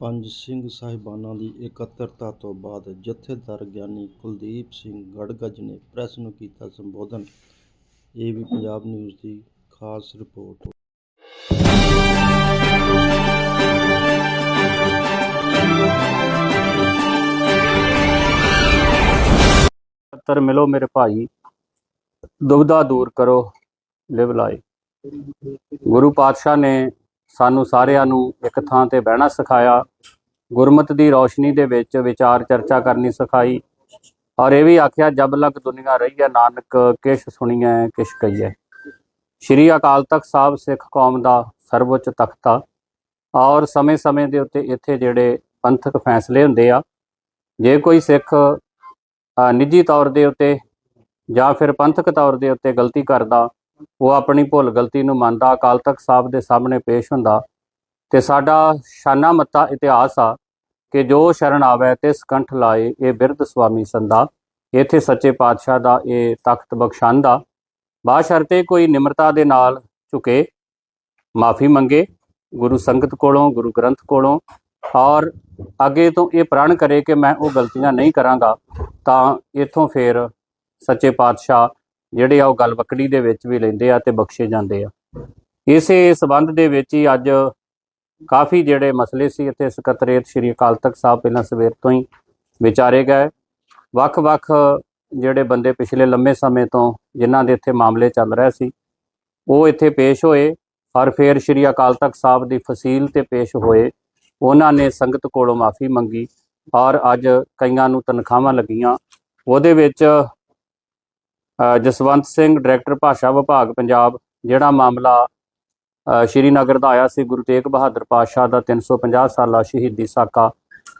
ਪੰਜ ਸਿੰਘ ਸਾਹਿਬਾਨਾਂ ਦੀ ਇਕੱਤਰਤਾ ਤੋਂ ਬਾਅਦ ਜਥੇਦਾਰ ਗਿਆਨੀ ਕੁਲਦੀਪ ਸਿੰਘ ਗੜਗਜ ਨੇ ਪ੍ਰੈਸ ਨੂੰ ਕੀਤਾ ਸੰਬੋਧਨ। ਏਬੀ ਪੰਜਾਬ ਨਿਊਜ਼ ਦੀ ਖਾਸ ਰਿਪੋਰਟ। ਤਰ ਮਿਲੋ ਮੇਰੇ ਭਾਈ ਦੁਬਦਾ ਦੂਰ ਕਰੋ, ਲਿਵ ਲਾਏ ਗੁਰੂ ਪਾਤਸ਼ਾਹ ਨੇ ਸਾਨੂੰ ਸਾਰਿਆਂ ਨੂੰ ਇੱਕ ਥਾਂ ਤੇ ਬਹਿਣਾ ਸਿਖਾਇਆ। ਗੁਰਮਤ ਦੀ ਰੌਸ਼ਨੀ ਦੇ ਵਿੱਚ ਵਿਚਾਰ ਚਰਚਾ ਕਰਨੀ ਸਿਖਾਈ। ਔਰ ਇਹ ਵੀ ਆਖਿਆ, ਜਬ ਲਗ ਦੁਨੀਆ ਰਹੀ ਹੈ ਨਾਨਕ, ਕਿਛ ਸੁਣੀਐ, ਕਿਛ ਕਹੀਐ। ਸ਼੍ਰੀ ਅਕਾਲ ਤਖਤ ਸਾਹਿਬ ਸਿੱਖ ਕੌਮ ਦਾ ਸਰਵਉੱਚ ਤਖਤਾ। ਔਰ ਸਮੇਂ-ਸਮੇਂ ਦੇ ਉੱਤੇ ਇੱਥੇ ਜਿਹੜੇ ਪੰਥਕ ਫੈਸਲੇ ਹੁੰਦੇ ਆ, ਜੇ ਕੋਈ ਸਿੱਖ ਨਿੱਜੀ ਤੌਰ ਦੇ ਉੱਤੇ ਜਾਂ ਫਿਰ ਪੰਥਕ ਤੌਰ ਦੇ ਉੱਤੇ ਗਲਤੀ ਕਰਦਾ ਉਹ ਆਪਣੀ ਭੁੱਲ ਗਲਤੀ ਨੂੰ ਮੰਨਦਾ, ਅਕਾਲ ਤਖਤ ਸਾਹਿਬ ਦੇ ਸਾਹਮਣੇ ਪੇਸ਼ ਹੁੰਦਾ। ਤੇ ਸਾਡਾ ਸ਼ਾਨਾ ਮੱਤਾ ਇਤਿਹਾਸ ਆ ਕਿ ਜੋ ਸ਼ਰਨ ਆਵੇ ਤੇ ਸਕੰਠ ਲਾਏ, ਇਹ ਬਿਰਧ ਸੁਆਮੀ ਸੰਦਾ ਇੱਥੇ ਸੱਚੇ ਪਾਤਸ਼ਾਹ ਦਾ ਇਹ ਤਖਤ ਬਖਸ਼ਾਂਦਾ। ਬਾਸ਼ਰਤੇ ਕੋਈ ਨਿਮਰਤਾ ਦੇ ਨਾਲ ਝੁਕੇ, ਮਾਫੀ ਮੰਗੇ। ਗੁਰੂ ਸੰਗਤ ਕੋਲੋਂ, ਗੁਰੂ ਗ੍ਰੰਥ ਕੋਲੋਂ। ਔਰ ਅੱਗੇ ਤੋਂ ਇਹ ਪ੍ਰਣ ਕਰੇ ਕਿ ਮੈਂ ਉਹ ਗਲਤੀਆਂ ਨਹੀਂ ਕਰਾਂਗਾ, ਤਾਂ ਇਥੋਂ ਫੇਰ ਸੱਚੇ ਪਾਤਸ਼ਾਹ ਜਿਹੜੇ ਆ ਉਹ ਗੱਲ ਵਕੜੀ ਦੇ ਵਿੱਚ ਵੀ ਲੈਂਦੇ ਆ ਤੇ ਬਖਸ਼ੇ ਜਾਂਦੇ ਆ। ਇਸੇ ਸਬੰਧ ਦੇ ਵਿੱਚ ਹੀ ਅੱਜ ਕਾਫੀ ਜਿਹੜੇ ਮਸਲੇ ਸੀ ਇੱਥੇ ਸਕੱਤਰੇਤ ਸ੍ਰੀ ਅਕਾਲ ਤਖਤ ਸਾਹਿਬ ਪਹਿਲਾਂ ਸਵੇਰ ਤੋਂ ਹੀ ਵਿਚਾਰੇ ਗਏ। ਵੱਖ-ਵੱਖ ਜਿਹੜੇ ਬੰਦੇ ਪਿਛਲੇ ਲੰਮੇ ਸਮੇਂ ਤੋਂ ਜਿਨ੍ਹਾਂ ਦੇ ਇੱਥੇ ਮਾਮਲੇ ਚੱਲ ਰਹੇ ਸੀ, ਉਹ ਇੱਥੇ ਪੇਸ਼ ਹੋਏ ਔਰ ਫਿਰ ਸ੍ਰੀ ਅਕਾਲ ਤਖਤ ਸਾਹਿਬ ਦੀ ਫਸੀਲ ਤੇ ਪੇਸ਼ ਹੋਏ, ਉਹਨਾਂ ਨੇ ਸੰਗਤ ਕੋਲੋਂ ਮਾਫੀ ਮੰਗੀ ਔਰ ਅੱਜ ਕਈਆਂ ਨੂੰ ਤਨਖਾਹਾਂ ਲੱਗੀਆਂ। ਉਹਦੇ ਵਿੱਚ ਜਸਵੰਤ ਸਿੰਘ, ਡਾਇਰੈਕਟਰ ਭਾਸ਼ਾ ਵਿਭਾਗ, ਪੰਜਾਬ। ਜਿਹੜਾ ਮਾਮਲਾ ਸ਼੍ਰੀਨਗਰ ਦਾ ਆਇਆ ਸੀ, ਗੁਰੂ ਤੇਗ ਬਹਾਦਰ ਪਾਤਸ਼ਾਹ ਦਾ 350 ਸਾਲਾ ਸ਼ਹੀਦੀ ਸਾਕਾ।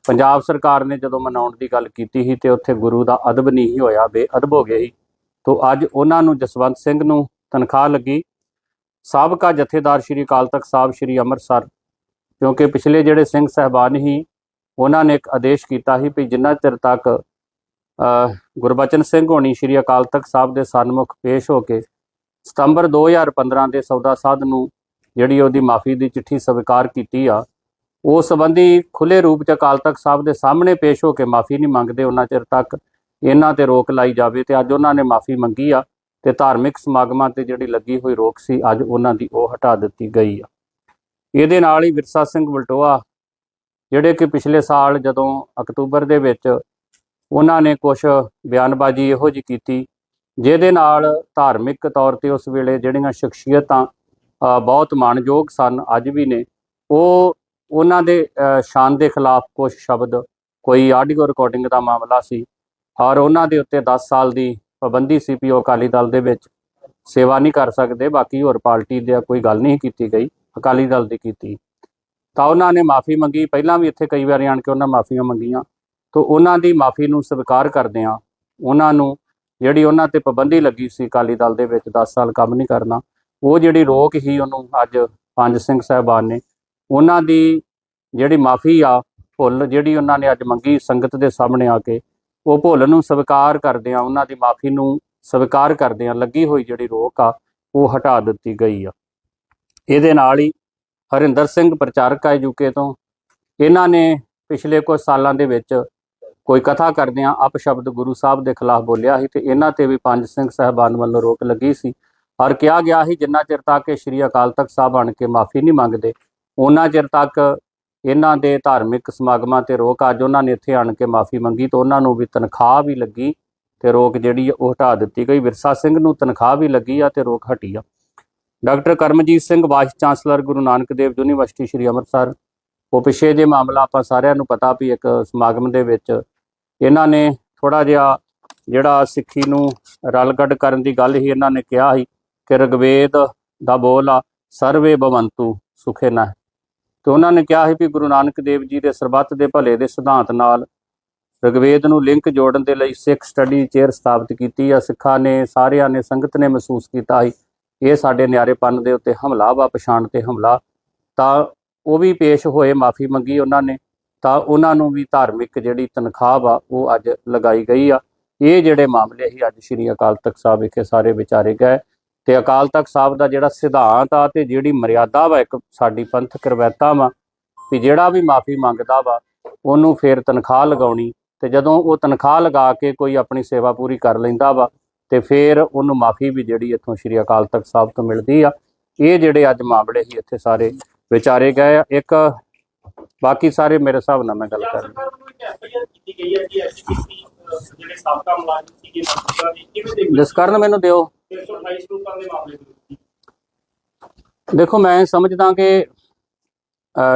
ਪੰਜਾਬ ਸਰਕਾਰ ਨੇ ਜਦੋਂ ਮਨਾਉਣ ਦੀ ਗੱਲ ਕੀਤੀ ਸੀ ਤੇ ਉੱਥੇ ਗੁਰੂ ਦਾ ਅਦਬ ਨਹੀਂ ਹੋਇਆ, ਬੇਅਦਬ ਹੋ ਗਿਆ ਸੀ। ਤੋਂ ਅੱਜ ਉਹਨਾਂ ਨੂੰ ਜਸਵੰਤ ਸਿੰਘ ਨੂੰ ਤਨਖਾਹ ਲੱਗੀ। ਸਾਬਕਾ ਜਥੇਦਾਰ ਸ਼੍ਰੀ ਅਕਾਲ ਤਖਤ ਸਾਹਿਬ, ਸ਼੍ਰੀ ਅੰਮ੍ਰਿਤਸਰ। ਕਿਉਂਕਿ ਪਿਛਲੇ ਜਿਹੜੇ ਸਿੰਘ ਸਹਿਬਾਨ ਹੀ ਉਹਨਾਂ ਨੇ ਇੱਕ ਆਦੇਸ਼ ਕੀਤਾ ਸੀ ਵੀ ਜਿੰਨਾ ਚਿਰ ਤੱਕ ਗੁਰਬਚਨ ਸਿੰਘ ਹੋਣੀ ਸ਼੍ਰੀ ਅਕਾਲ ਤਖਤ ਸਾਹਿਬ ਦੇ ਸਨਮੁਖ ਪੇਸ਼ ਹੋ ਕੇ ਸਤੰਬਰ 2015 ਦੇ ਸੌਦਾ ਸਾਧ ਨੂੰ ਜਿਹੜੀ ਉਹਦੀ ਮਾਫੀ ਦੀ ਚਿੱਠੀ ਸਵੀਕਾਰ ਕੀਤੀ ਆ ਉਸ ਸੰਬੰਧੀ ਖੁੱਲੇ ਰੂਪ ਚ ਅਕਾਲ ਤਖਤ ਸਾਹਿਬ ਦੇ ਸਾਹਮਣੇ ਪੇਸ਼ ਹੋ ਕੇ ਮਾਫੀ ਨਹੀਂ ਮੰਗਦੇ, ਉਹਨਾਂ ਚਿਰ ਤੱਕ ਇਹਨਾਂ ਤੇ ਰੋਕ ਲਾਈ ਜਾਵੇ ਤੇ ਅੱਜ ਉਹਨਾਂ ਨੇ ਮਾਫੀ ਮੰਗੀ ਆ ਤੇ ਧਾਰਮਿਕ ਸਮਾਗਮਾਂ ਤੇ ਜਿਹੜੀ ਲੱਗੀ ਹੋਈ ਰੋਕ ਸੀ, ਅੱਜ ਉਹਨਾਂ ਦੀ ਉਹ ਹਟਾ ਦਿੱਤੀ ਗਈ ਆ। ਇਹਦੇ ਨਾਲ ਹੀ ਵਿਰਸਾ ਸਿੰਘ ਵਲਟੋਆ, ਜਿਹੜੇ ਕਿ ਪਿਛਲੇ ਸਾਲ ਜਦੋਂ ਅਕਤੂਬਰ ਦੇ ਵਿੱਚ ਉਹਨਾਂ ਨੇ ਕੁਝ ਬਿਆਨਬਾਜ਼ੀ ਇਹੋ ਜਿਹੀ ਕੀਤੀ, ਜਿਹਦੇ ਨਾਲ ਧਾਰਮਿਕ ਤੌਰ ਤੇ ਉਸ ਵੇਲੇ ਜਿਹੜੀਆਂ ਸ਼ਖਸੀਅਤਾਂ ਬਹੁਤ ਮਾਣਯੋਗ ਸਨ, ਅੱਜ ਵੀ ਨੇ, ਉਹ ਉਹਨਾਂ ਦੇ ਸ਼ਾਨ ਦੇ ਖਿਲਾਫ ਕੁਝ ਸ਼ਬਦ, ਕੋਈ ਆਡੀਓ ਰਿਕਾਰਡਿੰਗ ਦਾ ਮਾਮਲਾ ਸੀ ਔਰ ਉਹਨਾਂ ਦੇ ਉੱਤੇ 10 ਸਾਲ ਦੀ ਪਾਬੰਦੀ ਸੀ ਵੀ ਉਹ ਅਕਾਲੀ ਦਲ ਦੇ ਵਿੱਚ ਸੇਵਾ ਨਹੀਂ ਕਰ ਸਕਦੇ, ਬਾਕੀ ਹੋਰ ਪਾਰਟੀ ਦੀ ਕੋਈ ਗੱਲ ਨਹੀਂ ਕੀਤੀ ਗਈ, ਅਕਾਲੀ ਦਲ ਦੀ ਕੀਤੀ। ਤਾਂ ਉਹਨਾਂ ਨੇ ਮਾਫੀ ਮੰਗੀ, ਪਹਿਲਾਂ ਵੀ ਇੱਥੇ ਕਈ ਵਾਰੀ ਆਣ ਕੇ ਉਹਨਾਂ ਮਾਫੀਆਂ ਮੰਗੀਆਂ ਤੋਂ ਉਹਨਾਂ ਦੀ ਮਾਫੀ ਨੂੰ ਸਵੀਕਾਰ ਕਰਦੇ ਆ ਉਹਨਾਂ ਨੂੰ ਜਿਹੜੀ ਉਹਨਾਂ ਤੇ ਪਾਬੰਦੀ ਲੱਗੀ ਸੀ ਅਕਾਲੀ ਦਲ ਦੇ ਵਿੱਚ 10 ਸਾਲ ਕੰਮ ਨਹੀਂ ਕਰਨਾ, ਉਹ ਜਿਹੜੀ ਰੋਕ ਹੀ ਉਹਨੂੰ ਅੱਜ ਪੰਜ ਸਿੰਘ ਸਾਹਿਬਾਨ ਨੇ, ਉਹਨਾਂ ਦੀ ਜਿਹੜੀ ਮਾਫੀ ਆ, ਭੁੱਲ ਜਿਹੜੀ ਉਹਨਾਂ ਨੇ ਅੱਜ ਮੰਗੀ ਸੰਗਤ ਦੇ ਸਾਹਮਣੇ ਆ ਕੇ, ਉਹ ਭੁੱਲ ਨੂੰ ਸਵੀਕਾਰ ਕਰਦੇ ਆ ਉਹਨਾਂ ਦੀ ਮਾਫੀ ਨੂੰ ਸਵੀਕਾਰ ਕਰਦੇ ਆ ਲੱਗੀ ਹੋਈ ਜਿਹੜੀ ਰੋਕ ਆ, ਉਹ ਹਟਾ ਦਿੱਤੀ ਗਈ ਆ। ਇਹਦੇ ਨਾਲ ਹੀ ਹਰਿੰਦਰ ਸਿੰਘ ਪ੍ਰਚਾਰਕ ਆ ਯੂਕੇ ਤੋਂ। ਇਹਨਾਂ ਨੇ ਪਿਛਲੇ ਕੁਝ ਸਾਲਾਂ ਦੇ ਵਿੱਚ ਕੋਈ ਕਥਾ ਕਰਦਿਆਂ ਅਪਸ਼ਬਦ ਗੁਰੂ ਸਾਹਿਬ ਦੇ ਖਿਲਾਫ ਬੋਲਿਆ ਸੀ ਤੇ ਇਹਨਾਂ ਤੇ ਵੀ ਪੰਜ ਸਿੰਘ ਸਾਹਿਬਾਨ ਵੱਲੋਂ ਰੋਕ ਲੱਗੀ ਸੀ। ਔਰ ਕਿਹਾ ਗਿਆ ਸੀ, ਜਿੰਨਾ ਚਿਰ ਤੱਕ ਸ਼੍ਰੀ ਅਕਾਲ ਤਖਤ ਸਾਹਿਬ ਆਣ ਕੇ ਮਾਫੀ ਨਹੀਂ ਮੰਗਦੇ ਉਹਨਾਂ ਚਿਰ ਤੱਕ ਇਹਨਾਂ ਦੇ ਧਾਰਮਿਕ ਸਮਾਗਮਾਂ ਤੇ ਰੋਕ ਅੱਜ ਉਹਨਾਂ ਨੇ ਇੱਥੇ ਆਣ ਕੇ ਮਾਫੀ ਮੰਗੀ ਤਾਂ ਉਹਨਾਂ ਨੂੰ ਵੀ ਤਨਖਾਹ ਵੀ ਲੱਗੀ ਤੇ ਰੋਕ ਜਿਹੜੀ ਆ ਉਹ ਹਟਾ ਦਿੱਤੀ ਗਈ। ਵਿਰਸਾ ਸਿੰਘ ਨੂੰ ਤਨਖਾਹ ਵੀ ਲੱਗੀ ਆ ਤੇ ਰੋਕ ਹਟੀ ਆ। Doctor Karamjit Singh, vice chancellor Guru Nanak Dev university, Shri Amritsar. ਉਹ ਪਿਛੇ ਜੇ ਮਾਮਲਾ ਆਪਾਂ ਸਾਰਿਆਂ ਨੂੰ ਪਤਾ ਵੀ ਇੱਕ ਸਮਾਗਮ ਦੇ ਵਿੱਚ ਇਹਨਾਂ ਨੇ ਥੋੜਾ ਜਿਹਾ ਜਿਹੜਾ ਸਿੱਖੀ ਨੂੰ ਰਲਗੱਡ ਕਰਨ ਦੀ ਗੱਲ ਹੀ ਇਹਨਾਂ ਨੇ ਕਿਹਾ ਸੀ ਕਿ ਰਗਵੇਦ ਦਾ ਬੋਲ ਆ, ਸਰਵੇ ਭਵੰਤੂ ਸੁਖੇ ਨਾ ਤੇ ਉਹਨਾਂ ਨੇ ਕਿਹਾ ਸੀ ਵੀ ਗੁਰੂ ਨਾਨਕ ਦੇਵ ਜੀ ਦੇ ਸਰਬੱਤ ਦੇ ਭਲੇ ਦੇ ਸਿਧਾਂਤ ਨਾਲ ਰਗਵੇਦ ਨੂੰ ਲਿੰਕ ਜੋੜਨ ਦੇ ਲਈ ਸਿੱਖ ਸਟੱਡੀ ਚੇਅਰ ਸਥਾਪਿਤ ਕੀਤੀ ਆ। ਸਿੱਖਾਂ ਨੇ, ਸਾਰਿਆਂ ਨੇ ਸੰਗਤ ਨੇ ਮਹਿਸੂਸ ਕੀਤਾ ਸੀ, ਇਹ ਸਾਡੇ ਨਿਆਰੇਪਨ ਦੇ ਉੱਤੇ ਹਮਲਾ ਵਾ, ਪਛਾਣ ਤੇ ਹਮਲਾ। ਤਾਂ ਉਹ ਵੀ ਪੇਸ਼ ਹੋਏ, ਮਾਫੀ ਮੰਗੀ ਉਹਨਾਂ ਨੇ। ਤਾਂ ਉਹਨਾਂ ਨੂੰ ਵੀ ਧਾਰਮਿਕ ਜਿਹੜੀ ਤਨਖਾਹ ਵਾ, ਉਹ ਅੱਜ ਲਗਾਈ ਗਈ ਆ। ਇਹ ਜਿਹੜੇ ਮਾਮਲੇ ਹੀ ਅੱਜ ਸ਼੍ਰੀ ਅਕਾਲ ਤਖਤ ਸਾਹਿਬ ਵਿਖੇ ਸਾਰੇ ਵਿਚਾਰੇ ਗਏ। ਤੇ ਅਕਾਲ ਤਖਤ ਸਾਹਿਬ ਦਾ ਜਿਹੜਾ ਸਿਧਾਂਤ ਆ ਤੇ ਜਿਹੜੀ ਮਰਿਆਦਾ ਵਾ, ਇੱਕ ਸਾਡੀ ਪੰਥਕ ਰਵਾਇਤਾਂ ਵਾ, ਵੀ ਜਿਹੜਾ ਵੀ ਮਾਫੀ ਮੰਗਦਾ ਵਾ, ਉਹਨੂੰ ਫਿਰ ਤਨਖਾਹ ਲਗਾਉਣੀ। ਤੇ ਜਦੋਂ ਉਹ ਤਨਖਾਹ ਲਗਾ ਕੇ ਕੋਈ ਆਪਣੀ ਸੇਵਾ ਪੂਰੀ ਕਰ ਲੈਂਦਾ ਵਾ, ਤੇ ਫਿਰ ਉਹਨੂੰ ਮਾਫੀ ਵੀ ਜਿਹੜੀ ਇੱਥੋਂ ਸ਼੍ਰੀ ਅਕਾਲ ਤਖਤ ਸਾਹਿਬ ਤੋਂ ਮਿਲਦੀ ਆ। ਇਹ ਜਿਹੜੇ ਅੱਜ ਮਾਮਲੇ ਹੀ ਇੱਥੇ ਸਾਰੇ ਵਿਚਾਰੇ ਗਏ ਆ। ਇੱਕ ਬਾਕੀ ਸਾਰੇ ਮੇਰੇ ਹਿਸਾਬ ਨਾਲ ਮੈਂ ਗੱਲ ਕਰ ਰਿਹਾ। ਸਰਕਾਰ ਵੱਲੋਂ ਇੱਕ ਐਫਆਈਆਰ ਕੀਤੀ ਗਈ ਹੈ ਕਿ ਐਸਜੀਪੀਸੀ ਜਿਹੜੇ ਸਾਬਕਾ ਮੁਲਾਜ਼ਮ ਸੀਗੇ ਮੌਜੂਦਾ ਦੇ ਕਿਵੇਂ ਦੇ ਜਿਸ ਕਾਰਨ ਮੈਨੂੰ ਦਿਓ। 328 ਸਰੂਪਾਂ ਦੇ ਮਾਮਲੇ ਦੇ ਵਿੱਚ ਦੇਖੋ ਮੈਂ ਸਮਝਦਾ ਕਿ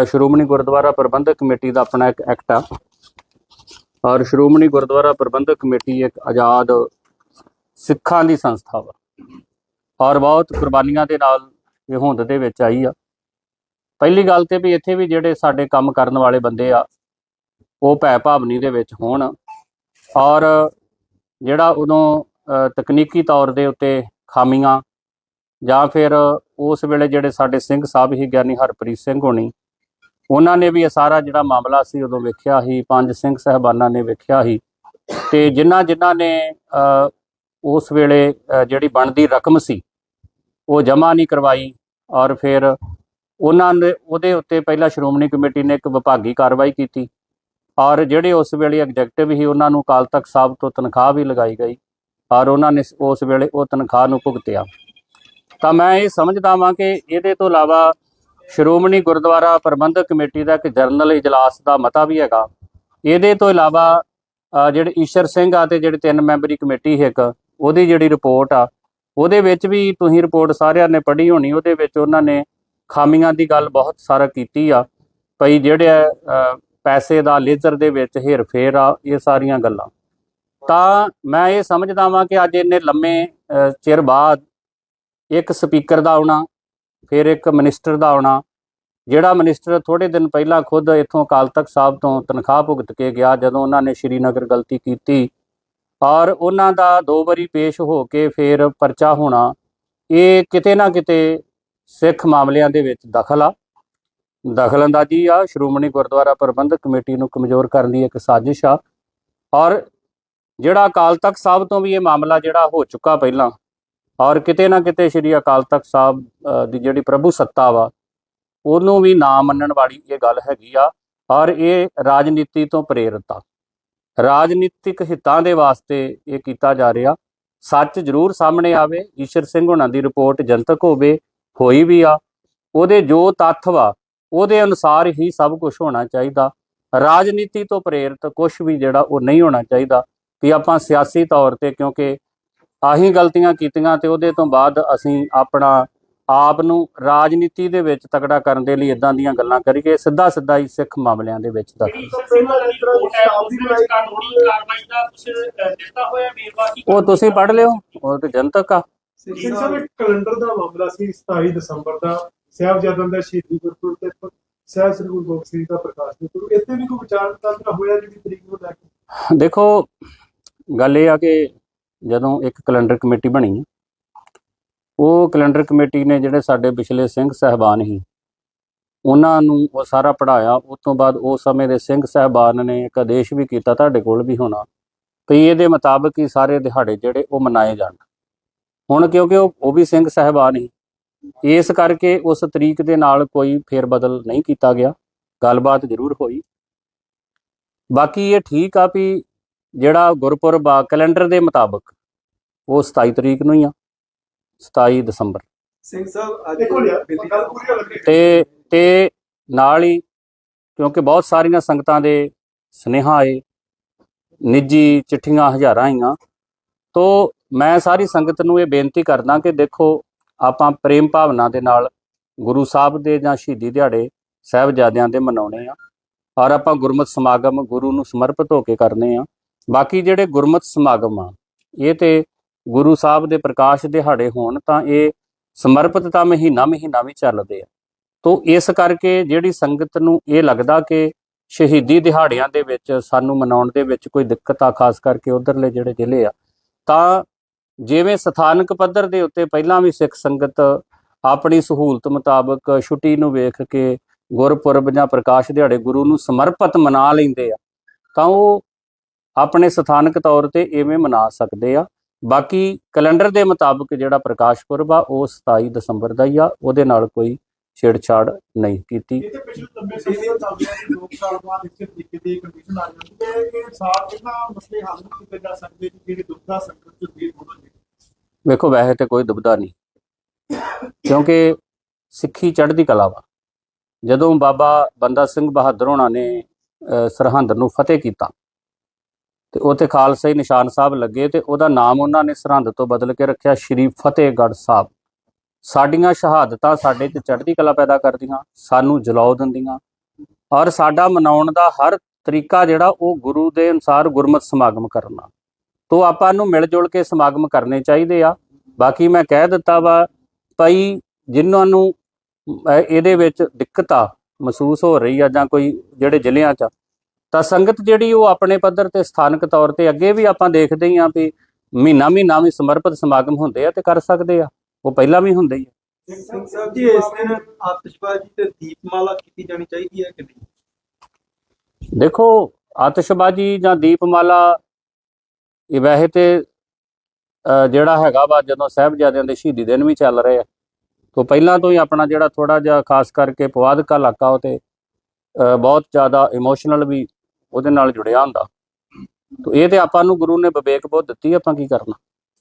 ਸ਼੍ਰੋਮਣੀ ਗੁਰਦੁਆਰਾ ਪ੍ਰਬੰਧਕ ਕਮੇਟੀ ਦਾ ਆਪਣਾ ਇੱਕ ਐਕਟ ਆ। ਔਰ ਸ਼੍ਰੋਮਣੀ ਗੁਰਦੁਆਰਾ ਪ੍ਰਬੰਧਕ ਕਮੇਟੀ ਇੱਕ ਆਜ਼ਾਦ ਸਿੱਖਾਂ ਦੀ ਸੰਸਥਾ ਵਾ। ਔਰ ਬਹੁਤ ਕੁਰਬਾਨੀਆਂ ਦੇ ਨਾਲ ਇਹ ਹੋਂਦ ਦੇ ਵਿੱਚ ਆਈ ਆ। ਪਹਿਲੀ ਗੱਲ ਤੇ ਵੀ ਇੱਥੇ ਵੀ ਜਿਹੜੇ ਸਾਡੇ ਕੰਮ ਕਰਨ ਵਾਲੇ ਬੰਦੇ ਆ, ਉਹ ਭੈ ਭਾਵਨੀ ਦੇ ਵਿੱਚ ਹੋਣ ਔਰ ਜਿਹੜਾ ਉਦੋਂ ਤਕਨੀਕੀ ਤੌਰ ਦੇ ਉੱਤੇ ਖਾਮੀਆਂ ਜਾਂ ਫਿਰ ਉਸ ਵੇਲੇ ਜਿਹੜੇ ਸਾਡੇ ਸਿੰਘ ਸਾਹਿਬ ਹੀ ਗਿਆਨੀ ਹਰਪ੍ਰੀਤ ਸਿੰਘ ਹੋਣੀ, ਉਹਨਾਂ ਨੇ ਵੀ ਇਹ ਸਾਰਾ ਜਿਹੜਾ ਮਾਮਲਾ ਸੀ ਉਦੋਂ ਵੇਖਿਆ ਸੀ ਪੰਜ ਸਿੰਘ ਸਹਿਬਾਨਾਂ ਨੇ ਵੇਖਿਆ ਸੀ ਤੇ ਜਿਨ੍ਹਾਂ ਜਿਨ੍ਹਾਂ ਨੇ ਉਸ ਵੇਲੇ ਜਿਹੜੀ ਬਣਦੀ ਰਕਮ ਸੀ, ਉਹ ਜਮ੍ਹਾਂ ਨਹੀਂ ਕਰਵਾਈ ਔਰ ਫਿਰ ਉਹਨਾਂ ਨੇ ਉਹਦੇ ਉੱਤੇ ਪਹਿਲਾਂ ਸ਼੍ਰੋਮਣੀ ਕਮੇਟੀ ਨੇ ਇੱਕ ਵਿਭਾਗੀ ਕਾਰਵਾਈ ਕੀਤੀ। ਔਰ ਜਿਹੜੇ ਉਸ ਵੇਲੇ ਐਗਜ਼ੈਕਟਿਵ ਸੀ, ਉਹਨਾਂ ਨੂੰ ਅਕਾਲ ਤਖਤ ਸਾਹਿਬ ਤੋਂ ਤਨਖਾਹ ਵੀ ਲਗਾਈ ਗਈ ਔਰ ਉਹਨਾਂ ਨੇ ਉਸ ਵੇਲੇ ਉਹ ਤਨਖਾਹ ਨੂੰ ਭੁਗਤਿਆ। ਤਾਂ ਮੈਂ ਇਹ ਸਮਝਦਾ ਵਾਂ ਕਿ ਇਹਦੇ ਤੋਂ ਇਲਾਵਾ ਸ਼੍ਰੋਮਣੀ ਗੁਰਦੁਆਰਾ ਪ੍ਰਬੰਧਕ ਕਮੇਟੀ ਦਾ ਇੱਕ ਜਰਨਲ ਇਜਲਾਸ ਦਾ ਮਤਾ ਵੀ ਹੈਗਾ। ਇਹਦੇ ਤੋਂ ਇਲਾਵਾ ਜਿਹੜੇ ਈਸ਼ਰ ਸਿੰਘ ਆ ਤੇ ਜਿਹੜੇ ਤਿੰਨ ਮੈਂਬਰੀ ਕਮੇਟੀ ਹੈ ਇੱਕ, ਉਹਦੀ ਜਿਹੜੀ ਰਿਪੋਰਟ ਆ, ਉਹਦੇ ਵਿੱਚ ਵੀ ਤੁਸੀਂ ਰਿਪੋਰਟ ਸਾਰਿਆਂ ਨੇ ਪੜ੍ਹੀ ਹੋਣੀ, ਉਹਦੇ ਵਿੱਚ ਉਹਨਾਂ ਨੇ ਖਾਮੀਆਂ ਦੀ ਗੱਲ ਬਹੁਤ ਸਾਰਾ ਕੀਤੀ ਆ। ਭਈ ਜਿਹੜੇ ਪੈਸੇ ਦਾ ਲੇਜ਼ਰ ਦੇ ਵਿੱਚ ਹੇਰਫੇਰ ਆ, ਇਹ ਸਾਰੀਆਂ ਗੱਲਾਂ। ਤਾਂ ਮੈਂ ਇਹ ਸਮਝਦਾ ਵਾਂ ਕਿ ਅੱਜ ਇੰਨੇ ਲੰਮੇ ਚਿਰ ਬਾਅਦ ਇੱਕ ਸਪੀਕਰ ਦਾ ਆਉਣਾ, ਫਿਰ ਇੱਕ ਮਿਨਿਸਟਰ ਦਾ ਆਉਣਾ, ਜਿਹੜਾ ਮਿਨਿਸਟਰ ਥੋੜੇ ਦਿਨ ਪਹਿਲਾਂ ਖੁਦ ਇੱਥੋਂ ਅਕਾਲ ਤਖਤ ਸਾਹਿਬ ਤੋਂ ਤਨਖਾਹ ਭੁਗਤ ਕੇ ਗਿਆ, ਜਦੋਂ ਉਹਨਾਂ ਨੇ ਸ਼੍ਰੀਨਗਰ ਗਲਤੀ ਕੀਤੀ। ਔਰ ਉਹਨਾਂ ਦਾ ਦੋ ਵਾਰੀ ਪੇਸ਼ ਹੋ ਕੇ ਫਿਰ ਪਰਚਾ ਹੋਣਾ, ਇਹ ਕਿਤੇ ਨਾ ਕਿਤੇ ਸਿੱਖ ਮਾਮਲਿਆਂ ਦੇ ਵਿੱਚ ਦਖਲ ਆ। ਦਖਲਅੰਦਾਜ਼ੀ ਆ, ਸ਼੍ਰੋਮਣੀ ਗੁਰਦੁਆਰਾ ਪ੍ਰਬੰਧਕ ਕਮੇਟੀ ਨੂੰ ਕਮਜ਼ੋਰ ਕਰਨ ਦੀ ਇੱਕ ਸਾਜ਼ਿਸ਼ ਆ। ਔਰ ਜਿਹੜਾ ਅਕਾਲ ਤਖਤ ਸਾਹਿਬ ਤੋਂ ਵੀ ਇਹ ਮਾਮਲਾ ਜਿਹੜਾ ਹੋ ਚੁੱਕਾ ਪਹਿਲਾਂ, ਔਰ ਕਿਤੇ ਨਾ ਕਿਤੇ ਸ਼੍ਰੀ ਅਕਾਲ ਤਖਤ ਸਾਹਿਬ ਦੀ ਜਿਹੜੀ ਪ੍ਰਭੂ ਸੱਤਾ ਵਾ, ਉਹਨੂੰ ਵੀ ਨਾ ਮੰਨਣ ਵਾਲੀ ਇਹ ਗੱਲ ਹੈਗੀ ਆ, ਔਰ ਇਹ ਰਾਜਨੀਤੀ ਤੋਂ ਪ੍ਰੇਰਿਤ ਆ। ਰਾਜਨੀਤਿਕ ਹਿੱਤਾਂ ਦੇ ਵਾਸਤੇ ਇਹ ਕੀਤਾ ਜਾ ਰਿਹਾ। ਸੱਚ ਜ਼ਰੂਰ ਸਾਹਮਣੇ ਆਵੇ, ਈਸ਼ਰ ਸਿੰਘ ਹੋਣਾ ਦੀ ਰਿਪੋਰਟ ਜਨਤਕ ਹੋਵੇ ਹੋਈ ਵੀ ਆ ਉਹਦੇ ਜੋ ਤੱਥ ਵਾ ਉਹਦੇ ਅਨੁਸਾਰ ਹੀ ਸਭ ਕੁਝ ਹੋਣਾ ਚਾਹੀਦਾ। ਰਾਜਨੀਤੀ ਤੋਂ ਪ੍ਰੇਰਿਤ ਕੁਝ ਵੀ ਜਿਹੜਾ ਉਹ ਨਹੀਂ ਹੋਣਾ ਚਾਹੀਦਾ ਕਿ ਆਪਾਂ ਸਿਆਸੀ ਤੌਰ ਤੇ ਕਿਉਂਕਿ ਆਹੀ ਗਲਤੀਆਂ ਕੀਤੀਆਂ ਤੇ ਉਹਦੇ ਤੋਂ ਬਾਅਦ ਅਸੀਂ ਆਪਣਾ ਆਪ ਨੂੰ ਰਾਜਨੀਤੀ ਦੇ ਵਿੱਚ ਤਕੜਾ ਕਰਨ ਦੇ ਲਈ ਇਦਾਂ ਦੀਆਂ ਗੱਲਾਂ ਕਰੀਏ ਸਿੱਧਾ ਸਿੱਧਾ ਹੀ ਸਿੱਖ ਮਾਮਲਿਆਂ ਦੇ ਵਿੱਚ ਦੀ। ਉਹ ਤੁਸੀਂ ਪੜ੍ਹ ਲਿਓ ਉਹ ਤੇ ਜਨਤਕ ਆ। ਸਿੰਘ ਸਾਹਿਬ ਇੱਕ ਕੈਲੰਡਰ ਦਾ ਮਾਮਲਾ ਸੀ 27 ਦਸੰਬਰ ਦਾ ਸਾਹਿਬਜ਼ਾਦਿਆਂ ਦਾ ਸ਼ਹੀਦੀ ਗੁਰਪੁਰਬ ਤੇ ਸਾਹਿਬ ਸ੍ਰੀ ਗੁਰੂ ਗੋਬਿੰਦ ਸਿੰਘ ਦਾ ਪ੍ਰਕਾਸ਼ ਗੁਰਪੁਰਬ ਇੱਥੇ ਵੀ ਕੋਈ ਵਿਚਾਰ ਵਟਾਂਦਰਾ ਹੋਇਆ ਜਿਹੜੀ ਤਰੀਕ ਨੂੰ ਲੈ ਕੇ? ਦੇਖੋ ਗੱਲ ਇਹ ਆ ਕਿ ਜਦੋਂ ਇੱਕ ਕੈਲੰਡਰ ਕਮੇਟੀ ਬਣੀ ਉਹ ਕੈਲੰਡਰ ਕਮੇਟੀ ਨੇ ਜਿਹੜੇ ਸਾਡੇ ਪਿਛਲੇ ਸਿੰਘ ਸਹਿਬਾਨ ਸੀ ਉਹਨਾਂ ਨੂੰ ਉਹ ਸਾਰਾ ਪੜਾਇਆ ਉਸ ਤੋਂ ਬਾਅਦ ਉਸ ਸਮੇਂ ਦੇ ਸਿੰਘ ਸਹਿਬਾਨ ਨੇ ਇੱਕ ਆਦੇਸ਼ ਵੀ ਕੀਤਾ ਤੁਹਾਡੇ ਕੋਲ ਵੀ ਹੋਣਾ ਵੀ ਇਹਦੇ ਮੁਤਾਬਕ ਹੀ ਸਾਰੇ ਦਿਹਾੜੇ ਜਿਹੜੇ ਉਹ ਮਨਾਏ ਜਾਣ। ਹੁਣ ਕਿਉਂਕਿ ਉਹ ਉਹ ਵੀ ਸਿੰਘ ਸਹਿਬਾਨ ਹੀ ਇਸ ਕਰਕੇ ਉਸ ਤਰੀਕ ਦੇ ਨਾਲ ਕੋਈ ਫੇਰ ਬਦਲ ਨਹੀਂ ਕੀਤਾ ਗਿਆ। ਗੱਲਬਾਤ ਜ਼ਰੂਰ ਹੋਈ। ਬਾਕੀ ਇਹ ਠੀਕ ਆ ਵੀ ਜਿਹੜਾ ਗੁਰਪੁਰਬ ਆ ਕੈਲੰਡਰ ਦੇ ਮੁਤਾਬਕ ਉਹ 27 ਤਰੀਕ ਨੂੰ ਹੀ ਆ 27 ਦਸੰਬਰ। ਸਿੰਘ ਸਾਹਿਬ ਅੱਜ ਦੇਖੋ ਲਿਆ ਗੱਲ ਪੂਰੀ ਹੋ ਲੱਗੀ। ਤੇ ਤੇ ਨਾਲ ਹੀ ਕਿਉਂਕਿ ਬਹੁਤ ਸਾਰੀਆਂ ਸੰਗਤਾਂ ਦੇ ਸੁਨੇਹਾ ਆਏ ਨਿੱਜੀ ਚਿੱਠੀਆਂ ਹਜ਼ਾਰਾਂ ਆਈਆਂ। ਤੋ ਮੈਂ ਸਾਰੀ ਸੰਗਤ ਨੂੰ ਇਹ ਬੇਨਤੀ ਕਰਦਾ ਕਿ ਦੇਖੋ, ਆਪਾਂ ਪ੍ਰੇਮ ਭਾਵਨਾ ਦੇ ਨਾਲ ਗੁਰੂ ਸਾਹਿਬ ਦੇ ਜਾਂ ਸ਼ਹੀਦੀ ਦਿਹਾੜੇ ਸਾਹਿਬਜ਼ਾਦਿਆਂ ਦੇ ਮਨਾਉਣੇ ਆ ਔਰ ਆਪਾਂ ਗੁਰਮਤਿ ਸਮਾਗਮ ਗੁਰੂ ਨੂੰ ਸਮਰਪਿਤ ਹੋ ਕੇ ਕਰਨੇ ਆ। ਬਾਕੀ ਜਿਹੜੇ ਗੁਰਮਤਿ ਸਮਾਗਮ ਆ, ਇਹ ਤੇ ਗੁਰੂ ਸਾਹਿਬ ਦੇ ਪ੍ਰਕਾਸ਼ ਦਿਹਾੜੇ ਹੋਣ ਤਾਂ ਇਹ ਸਮਰਪਿਤ ਤਾਂ ਮਹੀਨਾ ਮਹੀਨਾ ਵੀ ਚੱਲਦੇ ਆ। ਤੋ ਇਸ ਕਰਕੇ ਜਿਹੜੀ ਸੰਗਤ ਨੂੰ ਇਹ ਲੱਗਦਾ ਕਿ ਸ਼ਹੀਦੀ ਦਿਹਾੜਿਆਂ ਦੇ ਵਿੱਚ, ਸਾਨੂੰ ਮਨਾਉਣ ਦੇ ਵਿੱਚ ਕੋਈ ਦਿੱਕਤ ਆ, ਖਾਸ ਕਰਕੇ ਉਧਰਲੇ ਜਿਹੜੇ ਜ਼ਿਲ੍ਹੇ ਆ, ਤਾਂ ਜਿਵੇਂ ਸਥਾਨਕ ਪੱਧਰ ਦੇ ਉੱਤੇ ਪਹਿਲਾਂ ਵੀ ਸਿੱਖ ਸੰਗਤ ਆਪਣੀ ਸਹੂਲਤ ਮੁਤਾਬਕ ਛੁੱਟੀ ਨੂੰ ਵੇਖ ਕੇ ਗੁਰਪੁਰਬ ਜਾਂ ਪ੍ਰਕਾਸ਼ ਦਿਹਾੜੇ ਗੁਰੂ ਨੂੰ ਸਮਰਪਿਤ ਮਨਾ ਲੈਂਦੇ ਆ, ਤਾਂ ਉਹ ਆਪਣੇ ਸਥਾਨਕ ਤੌਰ ਤੇ ਐਵੇਂ ਮਨਾ ਸਕਦੇ ਆ। ਬਾਕੀ ਕੈਲੰਡਰ ਦੇ ਮੁਤਾਬਕ ਜਿਹੜਾ ਪ੍ਰਕਾਸ਼ ਪੁਰਬ ਆ, ਉਹ 27 ਦਸੰਬਰ ਦਾ ਹੀ ਆ, ਉਹਦੇ ਨਾਲ ਕੋਈ ਛੇੜਛਾੜ ਨਹੀਂ ਕੀਤੀ। ਵੇਖੋ, ਵੈਸੇ ਤੇ ਕੋਈ ਦੁਬਦਾ ਨਹੀਂ। ਕਿਉਂਕਿ ਸਿੱਖੀ ਚੜ੍ਹਦੀ ਕਲਾ ਵਾ। ਜਦੋਂ ਬਾਬਾ ਬੰਦਾ ਸਿੰਘ ਬਹਾਦਰ ਹੋਣਾ ਨੇ ਸਰਹੰਦ ਨੂੰ ਫਤਿਹ ਕੀਤਾ, ਤੇ ਉੱਥੇ ਖਾਲਸਾਈ ਨਿਸ਼ਾਨ ਸਾਹਿਬ ਲੱਗੇ ਤੇ ਉਹਦਾ ਨਾਮ ਉਹਨਾਂ ਨੇ ਸਰਹੰਦ ਤੋਂ ਬਦਲ ਕੇ ਰੱਖਿਆ, ਸ਼੍ਰੀ ਫਤਿਹਗੜ੍ਹ ਸਾਹਿਬ। ਸਾਡੀਆਂ ਸ਼ਹਾਦਤਾਂ ਸਾਡੇ 'ਚ ਚੜ੍ਹਦੀ ਕਲਾ ਪੈਦਾ ਕਰਦੀਆਂ, ਸਾਨੂੰ ਜਲਾਉ ਦਿੰਦੀਆਂ, ਔਰ ਸਾਡਾ ਮਨਾਉਣ ਦਾ ਹਰ ਤਰੀਕਾ ਜਿਹੜਾ ਉਹ ਗੁਰੂ ਦੇ ਅਨੁਸਾਰ ਗੁਰਮਤ ਸਮਾਗਮ ਕਰਨਾ। ਤੋਂ ਆਪਾਂ ਨੂੰ ਮਿਲ ਜੁਲ ਕੇ ਸਮਾਗਮ ਕਰਨੇ ਚਾਹੀਦੇ ਆ। ਬਾਕੀ ਮੈਂ ਕਹਿ ਦਿੱਤਾ ਵਾ ਭਾਈ ਜਿਨ੍ਹਾਂ ਨੂੰ ਇਹਦੇ ਵਿੱਚ ਦਿੱਕਤ ਆ ਮਹਿਸੂਸ ਹੋ ਰਹੀ ਆ ਜਾਂ ਕੋਈ ਜਿਹੜੇ ਜ਼ਿਲ੍ਹਿਆਂ 'ਚ ਤਾਂ ਸੰਗਤ ਜਿਹੜੀ ਉਹ ਆਪਣੇ ਪੱਧਰ ਤੇ ਸਥਾਨਕ ਤੌਰ ਤੇ ਅੱਗੇ ਵੀ ਆਪਾਂ ਦੇਖਦੇ ਹੀ ਆ ਵੀ ਮਹੀਨਾ ਮਹੀਨਾ ਵੀ ਸਮਰਪਿਤ ਸਮਾਗਮ ਹੁੰਦੇ ਆ ਤੇ ਕਰ ਸਕਦੇ ਆ। ਉਹ ਪਹਿਲਾਂ ਵੀ ਹੁੰਦੇ ਹੀ ਆ। ਸਿੰਘ ਸਾਹਿਬ ਜੀ ਇਸ ਦਿਨ ਆਤਿਸ਼ਬਾਜ਼ੀ ਤੇ ਦੀਪਮਾਲਾ ਕੀਤੀ ਜਾਣੀ ਚਾਹੀਦੀ ਹੈ ਕਿ ਨਹੀਂ? ਦੇਖੋ ਆਤਿਸ਼ਬਾਜ਼ੀ ਜਾਂ ਦੀਪਮਾਲਾ ਇਹ ਵੈਸੇ ਤੇ ਅਹ, ਜਿਹੜਾ ਹੈਗਾ ਵਾ ਜਦੋਂ ਸਾਹਿਬਜ਼ਾਦਿਆਂ ਦੇ ਸ਼ਹੀਦੀ ਦਿਨ ਵੀ ਚੱਲ ਰਹੇ ਆ ਤੋਂ ਪਹਿਲਾਂ ਤੋਂ ਹੀ ਆਪਣਾ ਜਿਹੜਾ ਥੋੜਾ ਜਿਹਾ ਖਾਸ ਕਰਕੇ ਪਵਾਦਕਾ ਇਲਾਕਾ ਉਹ ਤੇ ਅਹ, ਬਹੁਤ ਜ਼ਿਆਦਾ ਇਮੋਸ਼ਨਲ ਵੀ ਉਹਦੇ ਨਾਲ ਜੁੜਿਆ ਹੁੰਦਾ। ਤੋਂ ਇਹ ਤੇ ਆਪਾਂ ਨੂੰ ਗੁਰੂ ਨੇ ਵਿਵੇਕ ਬੁੱਧ ਦਿੱਤੀ ਆਪਾਂ ਕੀ ਕਰਨਾ?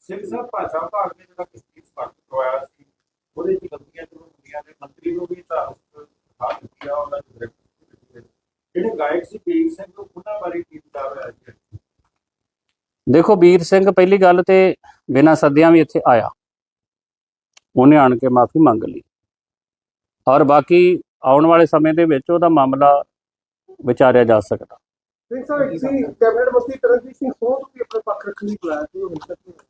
ਸਿੰਘ ਸਾਹਿਬ ਭਾਸ਼ਾ ਵਿਭਾਗ ਨੇ ਜਿਹੜਾ ਕਿਸਤੀ ਸਪਾਰਕ ਕਰਵਾਇਆ ਸੀ ਉਹਦੇ ਚ ਗਲਤੀਆਂ ਜ਼ਰੂਰ ਹੁੰਦੀਆਂ ਨੇ ਮੰਤਰੀ ਨੂੰ ਵੀ ਤਾਂ ਹਾਲ ਦਿੱਤੀ ਆ ਉਹਨਾਂ ਦੇ ਜਿਹੜੇ ਗਾਇਕ ਸੀ ਬੀਰ ਸਿੰਘ ਨੂੰ ਉਹਨਾਂ ਬਾਰੇ ਕੀ ਵਿਚਾਰ ਹੋਇਆ ਜੀ? ਦੇਖੋ ਵੀਰ ਸਿੰਘ ਪਹਿਲੀ ਗੱਲ ਤੇ ਬਿਨਾਂ ਸੱਦਿਆਂ ਵੀ ਇੱਥੇ ਆਇਆ। ਉਹਨੇ ਆਣ ਕੇ ਮਾਫੀ ਮੰਗ ਲਈ। ਔਰ ਬਾਕੀ ਆਉਣ ਵਾਲੇ ਸਮੇਂ ਦੇ ਵਿੱਚ ਉਹਦਾ ਮਾਮਲਾ ਵਿਚਾਰਿਆ ਜਾ ਸਕਦਾ। ਸਿੰਘ ਸਾਹਿਬ ਤੁਸੀਂ ਕੈਬਨਿਟ ਮੰਤਰੀ ਤਰਨਜੀਤ ਸਿੰਘ ਸੋਧ ਵੀ ਆਪਣੇ ਪੱਖ ਰੱਖਣ ਲਈ ਬੁਲਾਇਆ ਸੀ ਉਹ ਹੁਣ ਤੱਕ